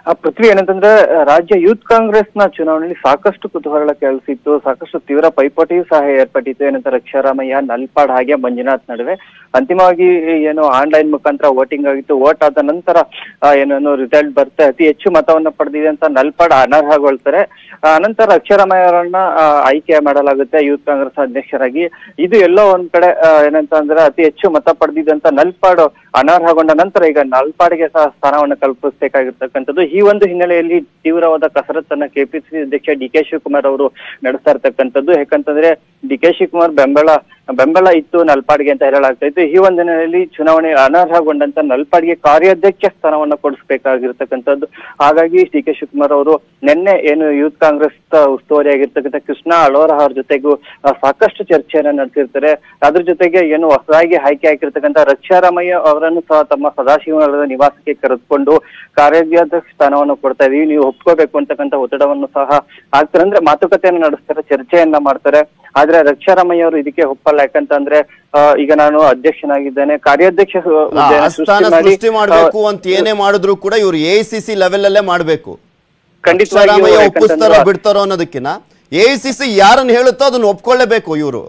ಪೃಥ್ವಿ ಏನಂತಂದ್ರೆ ರಾಜ್ಯ ಯೂತ್ ಕಾಂಗ್ರೆಸ್ನ ಚುನಾವಣೆಯಲ್ಲಿ ಸಾಕಷ್ಟು ಕುತೂಹಲ ಕೇಳಿಸಿತ್ತು ಸಾಕಷ್ಟು ತೀವ್ರ ಪೈಪೋಟಿಯೂ ಸಹ ಏರ್ಪಟ್ಟಿತ್ತು. ಏನಂತ ರಕ್ಷಾರಾಮಯ್ಯ ನಲ್ಪಾಡ್ ಹಾಗೆ ಮಂಜುನಾಥ್ ನಡುವೆ. ಅಂತಿಮವಾಗಿ ಏನು ಆನ್ಲೈನ್ ಮುಖಾಂತರ ವೋಟಿಂಗ್ ಆಗಿತ್ತು. ವೋಟ್ ಆದ ನಂತರ ಆ, ಏನೇನು ರಿಸಲ್ಟ್ ಬರುತ್ತೆ ಅತಿ ಹೆಚ್ಚು ಮತವನ್ನ ಪಡೆದಿದೆ ಅಂತ ನಲ್ಪಾಡ್ ಅನರ್ಹಗೊಳ್ತಾರೆ. ಆ, ಅನಂತರ ರಕ್ಷಾರಾಮಯ್ಯ ಅವರನ್ನ ಆ, ಆಯ್ಕೆ ಮಾಡಲಾಗುತ್ತೆ ಯೂತ್ ಕಾಂಗ್ರೆಸ್ ಅಧ್ಯಕ್ಷರಾಗಿ. ಇದು ಎಲ್ಲೋ ಒಂದ್ ಕಡೆ ಏನಂತ ಅಂದ್ರೆ ಅತಿ ಹೆಚ್ಚು ಮತ ಪಡೆದಿದ್ದಂತ ನಲ್ಪಾಡ್ ಅನರ್ಹಗೊಂಡ ನಂತರ ಈಗ ನಲ್ಪಾಡಿಗೆ ಸಹ ಸ್ಥಾನವನ್ನು ಕಲ್ಪಿಸಬೇಕಾಗಿರ್ತಕ್ಕಂಥದ್ದು. ಈ ಒಂದು ಹಿನ್ನೆಲೆಯಲ್ಲಿ ತೀವ್ರವಾದ ಕಸರತ್ತನ್ನ ಕೆಪಿಸಿಸಿ ಅಧ್ಯಕ್ಷ ಡಿ ಕೆ ಶಿವಕುಮಾರ್ ಅವರು ನಡೆಸ್ತಾ ಇರ್ತಕ್ಕಂಥದ್ದು. ಯಾಕಂತಂದ್ರೆ ಡಿ ಕೆ ಶಿವಕುಮಾರ್ ಬೆಂಬಲ ಬೆಂಬಲ ಇತ್ತು ನಲ್ಪಾಡ್ಗೆ ಅಂತ ಹೇಳಲಾಗ್ತಾ ಇತ್ತು. ಈ ಒಂದು ದಿನದಲ್ಲಿ ಚುನಾವಣೆ ಅನರ್ಹಗೊಂಡಂತ ನಲ್ಪಾಡ್ಗೆ ಕಾರ್ಯಾಧ್ಯಕ್ಷ ಸ್ಥಾನವನ್ನ ಕೊಡಿಸ್ಬೇಕಾಗಿರ್ತಕ್ಕಂಥದ್ದು. ಹಾಗಾಗಿ ಡಿ ಕೆ ಶಿವಕುಮಾರ್ ಅವರು ನಿನ್ನೆ ಏನು ಯೂತ್ ಕಾಂಗ್ರೆಸ್ ಉಸ್ತುವಾರಿ ಆಗಿರ್ತಕ್ಕಂಥ ಕೃಷ್ಣ ಅಳೋರ ಅವ್ರ ಜೊತೆಗೂ ಸಾಕಷ್ಟು ಚರ್ಚೆಯನ್ನ ನಡೆಸಿರ್ತಾರೆ. ಅದ್ರ ಜೊತೆಗೆ ಏನು ಹೊಸದಾಗಿ ಆಯ್ಕೆ ಆಗಿರ್ತಕ್ಕಂಥ ರಕ್ಷಾರಾಮಯ್ಯ ಅವರನ್ನು ಸಹ ತಮ್ಮ ಸದಾಶಿವನಗರದ ನಿವಾಸಕ್ಕೆ ಕರೆದುಕೊಂಡು ಕಾರ್ಯಾಧ್ಯಕ್ಷ ಸ್ಥಾನವನ್ನು ಕೊಡ್ತಾ ಇದೀವಿ ನೀವು ಒಪ್ಕೋಬೇಕು ಅಂತಕ್ಕಂಥ ಒತ್ತಡವನ್ನು ಸಹ ಆಗ್ತಾರೆ ಅಂದ್ರೆ ಮಾತುಕತೆಯನ್ನು ನಡೆಸ್ತಾರೆ, ಚರ್ಚೆಯನ್ನ ಮಾಡ್ತಾರೆ. ಆದ್ರೆ ರಕ್ಷಾರಾಮಯ್ಯ ಅವರು ಇದಕ್ಕೆ ಒಪ್ಪಲ್ಲ. ಯಾಕಂತಂದ್ರೆ ಈಗ ನಾನು ಅಧ್ಯಕ್ಷನಾಗಿದ್ದೇನೆ ಕಾರ್ಯಾಧ್ಯಕ್ಷ ಸೃಷ್ಟಿ ಮಾಡಬೇಕು ಅಂತ ಏನೇ ಮಾಡಿದ್ರು ಕೂಡ ಇವರು ಎ ಸಿ ಸಿ ಲೆವೆಲ್ ಅಲ್ಲೇ ಮಾಡಬೇಕು ಖಂಡಿತ ಒಪ್ಪಿಸ್ತಾರೋ ಬಿಡ್ತಾರೋ ಅನ್ನೋದಕ್ಕಿಂತ ಎ ಸಿ ಸಿ ಯಾರನ್ನ ಹೇಳುತ್ತೋ ಅದನ್ನ ಒಪ್ಕೊಳ್ಳೇಬೇಕು ಇವರು.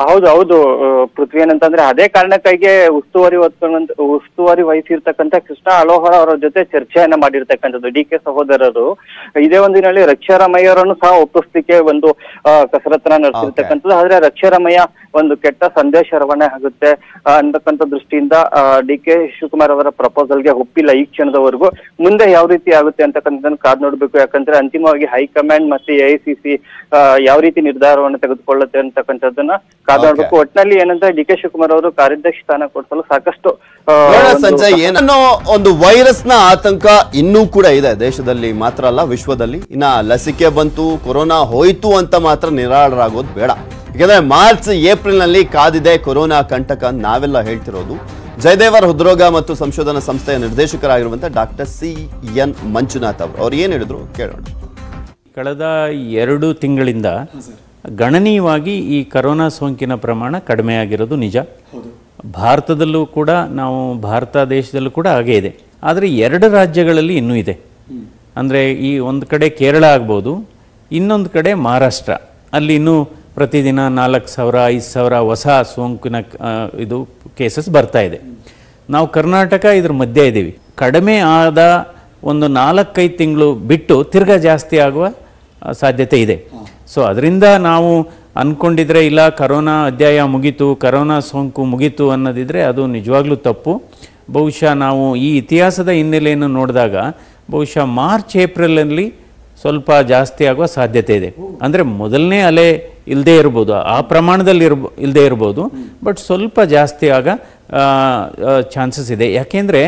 ಹೌದು ಹೌದು. ಪೃಥ್ವಿ ಏನಂತಂದ್ರೆ ಅದೇ ಕಾರಣಕ್ಕಾಗಿ ಉಸ್ತುವಾರಿ ಹೊತ್ಕೊಂಡ್ ಉಸ್ತುವಾರಿ ವಹಿಸಿರ್ತಕ್ಕಂಥ ಕೃಷ್ಣ ಅಲೋಹರ ಅವರ ಜೊತೆ ಚರ್ಚೆಯನ್ನ ಮಾಡಿರ್ತಕ್ಕಂಥದ್ದು. ಡಿ ಕೆ ಸಹೋದರರು ಇದೇ ಒಂದಿನಲ್ಲಿ ರಕ್ಷಾರಾಮಯ್ಯ ಅವರನ್ನು ಸಹ ಒಪ್ಪಿಸ್ಲಿಕ್ಕೆ ಒಂದು ಕಸರತ್ನ ನಡೆಸಿರ್ತಕ್ಕಂಥದ್ದು. ಆದ್ರೆ ರಕ್ಷಾರಾಮಯ್ಯ ಒಂದು ಕೆಟ್ಟ ಸಂದೇಶ ರವಾನೆ ಆಗುತ್ತೆ ಆ, ಅಂತಕ್ಕಂಥ ದೃಷ್ಟಿಯಿಂದ ಡಿ ಕೆ ಶಿವಕುಮಾರ್ ಅವರ ಪ್ರಪೋಸಲ್ಗೆ ಒಪ್ಪಿಲ್ಲ ಈ ಕ್ಷಣದವರೆಗೂ. ಮುಂದೆ ಯಾವ ರೀತಿ ಆಗುತ್ತೆ ಅಂತಕ್ಕಂಥದ್ದನ್ನು ಕಾದ್ ನೋಡ್ಬೇಕು. ಯಾಕಂದ್ರೆ ಅಂತಿಮವಾಗಿ ಹೈಕಮಾಂಡ್ ಮತ್ತೆ ಎ ಸಿ ಸಿ ಯಾವ ರೀತಿ ನಿರ್ಧಾರವನ್ನು ತೆಗೆದುಕೊಳ್ಳುತ್ತೆ ಅಂತಕ್ಕಂಥದ್ದನ್ನ ಕಾದ್ ನೋಡ್ಬೇಕು ಒಟ್ನಲ್ಲಿ ಏನಂದ್ರೆ ಡಿ ಕೆ ಶಿವಕುಮಾರ್ ಅವರು ಕಾರ್ಯದರ್ಶಿ ಸ್ಥಾನ ಕೊಡಿಸಲು ಸಾಕಷ್ಟು ಸಂಜಯ್ ಏನನ್ನೋ ಒಂದು ವೈರಸ್ನ ಆತಂಕ ಇನ್ನೂ ಕೂಡ ಇದೆ ದೇಶದಲ್ಲಿ ಮಾತ್ರ ಅಲ್ಲ ವಿಶ್ವದಲ್ಲಿ. ಇನ್ನ ಲಸಿಕೆ ಬಂತು ಕೊರೋನಾ ಹೋಯ್ತು ಅಂತ ಮಾತ್ರ ನಿರಾಳರಾಗೋದು ಬೇಡ. ಯಾಕಂದ್ರೆ ಮಾರ್ಚ್ ಏಪ್ರಿಲ್ನಲ್ಲಿ ಕಾದಿದೆ ಕೊರೋನಾ ಕಂಟಕ ನಾವೆಲ್ಲ ಹೇಳ್ತಿರೋದು. ಜಯದೇವರ ಹೃದ್ರೋಗ ಮತ್ತು ಸಂಶೋಧನಾ ಸಂಸ್ಥೆಯ ನಿರ್ದೇಶಕರಾಗಿರುವಂತ ಡಾಕ್ಟರ್ ಸಿ ಎನ್ ಮಂಜುನಾಥ್ ಅವರು. ಅವ್ರು ಏನ್ ಹೇಳಿದ್ರು? ಕೇಳೋಣ. ಕಳೆದ ಎರಡು ತಿಂಗಳಿಂದ ಗಣನೀಯವಾಗಿ ಈ ಕರೋನಾ ಸೋಂಕಿನ ಪ್ರಮಾಣ ಕಡಿಮೆ ಆಗಿರೋದು ನಿಜ ಭಾರತದಲ್ಲೂ ಕೂಡ ನಾವು ಭಾರತ ದೇಶದಲ್ಲೂ ಕೂಡ ಹಾಗೇ ಇದೆ. ಆದರೆ ಎರಡು ರಾಜ್ಯಗಳಲ್ಲಿ ಇನ್ನೂ ಇದೆ. ಅಂದರೆ ಈ ಒಂದು ಕಡೆ ಕೇರಳ ಆಗ್ಬೋದು ಇನ್ನೊಂದು ಕಡೆ ಮಹಾರಾಷ್ಟ್ರ. ಅಲ್ಲಿ ಇನ್ನೂ ಪ್ರತಿದಿನ ನಾಲ್ಕು ಸಾವಿರ ಐದು ಸಾವಿರ ಹೊಸ ಸೋಂಕಿನ ಇದು ಕೇಸಸ್ ಬರ್ತಾ ಇದೆ. ನಾವು ಕರ್ನಾಟಕ ಇದ್ರ ಮಧ್ಯೆ ಇದ್ದೀವಿ. ಕಡಿಮೆ ಆದ ಒಂದು ನಾಲ್ಕೈದು ತಿಂಗಳು ಬಿಟ್ಟು ತಿರ್ಗಾ ಜಾಸ್ತಿ ಆಗುವ ಸಾಧ್ಯತೆ ಇದೆ. ಸೊ ಅದರಿಂದ ನಾವು ಅಂದ್ಕೊಂಡಿದ್ರೆ ಇಲ್ಲ, ಕರೋನಾ ಅಧ್ಯಾಯ ಮುಗೀತು, ಕರೋನಾ ಸೋಂಕು ಮುಗೀತು ಅನ್ನೋದಿದ್ರೆ ಅದು ನಿಜವಾಗ್ಲೂ ತಪ್ಪು. ಬಹುಶಃ ನಾವು ಈ ಇತಿಹಾಸದ ಹಿನ್ನೆಲೆಯನ್ನು ನೋಡಿದಾಗ, ಬಹುಶಃ ಮಾರ್ಚ್, ಏಪ್ರಿಲಲ್ಲಿ ಸ್ವಲ್ಪ ಜಾಸ್ತಿ ಆಗುವ ಸಾಧ್ಯತೆ ಇದೆ. ಅಂದರೆ ಮೊದಲನೇ ಅಲೆ ಇಲ್ಲದೇ ಇರ್ಬೋದು, ಆ ಪ್ರಮಾಣದಲ್ಲಿ ಇರ್ಬ ಇಲ್ಲದೇ ಇರ್ಬೋದು, ಬಟ್ ಸ್ವಲ್ಪ ಜಾಸ್ತಿ ಆಗ ಚಾನ್ಸಸ್ ಇದೆ. ಯಾಕೆಂದರೆ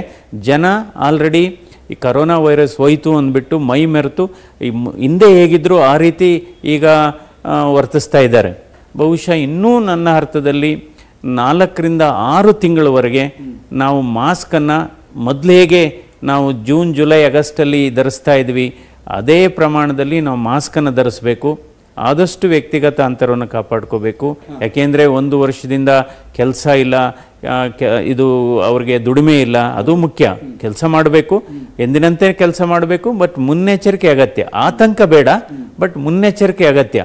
ಜನ ಆಲ್ರೆಡಿ ಈ ಕರೋನಾ ವೈರಸ್ ಹೋಯಿತು ಅಂದ್ಬಿಟ್ಟು ಮೈ ಮೆರೆತು ಹಿಂದೆ ಹೇಗಿದ್ರು ಆ ರೀತಿ ಈಗ ವರ್ತಿಸ್ತಾ ಇದ್ದಾರೆ. ಬಹುಶಃ ಇನ್ನೂ ನನ್ನ ಅರ್ಥದಲ್ಲಿ ನಾಲ್ಕರಿಂದ ಆರು ತಿಂಗಳವರೆಗೆ ನಾವು ಮಾಸ್ಕನ್ನು ಮೊದಲು ಹೇಗೆ ನಾವು ಜೂನ್, ಜುಲೈ, ಆಗಸ್ಟಲ್ಲಿ ಧರಿಸ್ತಾ ಇದ್ವಿ, ಅದೇ ಪ್ರಮಾಣದಲ್ಲಿ ನಾವು ಮಾಸ್ಕನ್ನು ಧರಿಸ್ಬೇಕು. ಆದಷ್ಟು ವ್ಯಕ್ತಿಗತ ಅಂತರವನ್ನು ಕಾಪಾಡ್ಕೋಬೇಕು. ಯಾಕೆಂದರೆ ಒಂದು ವರ್ಷದಿಂದ ಕೆಲಸ ಇಲ್ಲ ಇದು ಅವ್ರಿಗೆ ದುಡಿಮೆ ಇಲ್ಲ ಅದು ಮುಖ್ಯ. ಕೆಲಸ ಮಾಡಬೇಕು ಎಂದಿನಂತೆ ಕೆಲಸ ಮಾಡಬೇಕು ಬಟ್ ಮುನ್ನೆಚ್ಚರಿಕೆ ಅಗತ್ಯ. ಆತಂಕ ಬೇಡ ಬಟ್ ಮುನ್ನೆಚ್ಚರಿಕೆ ಅಗತ್ಯ.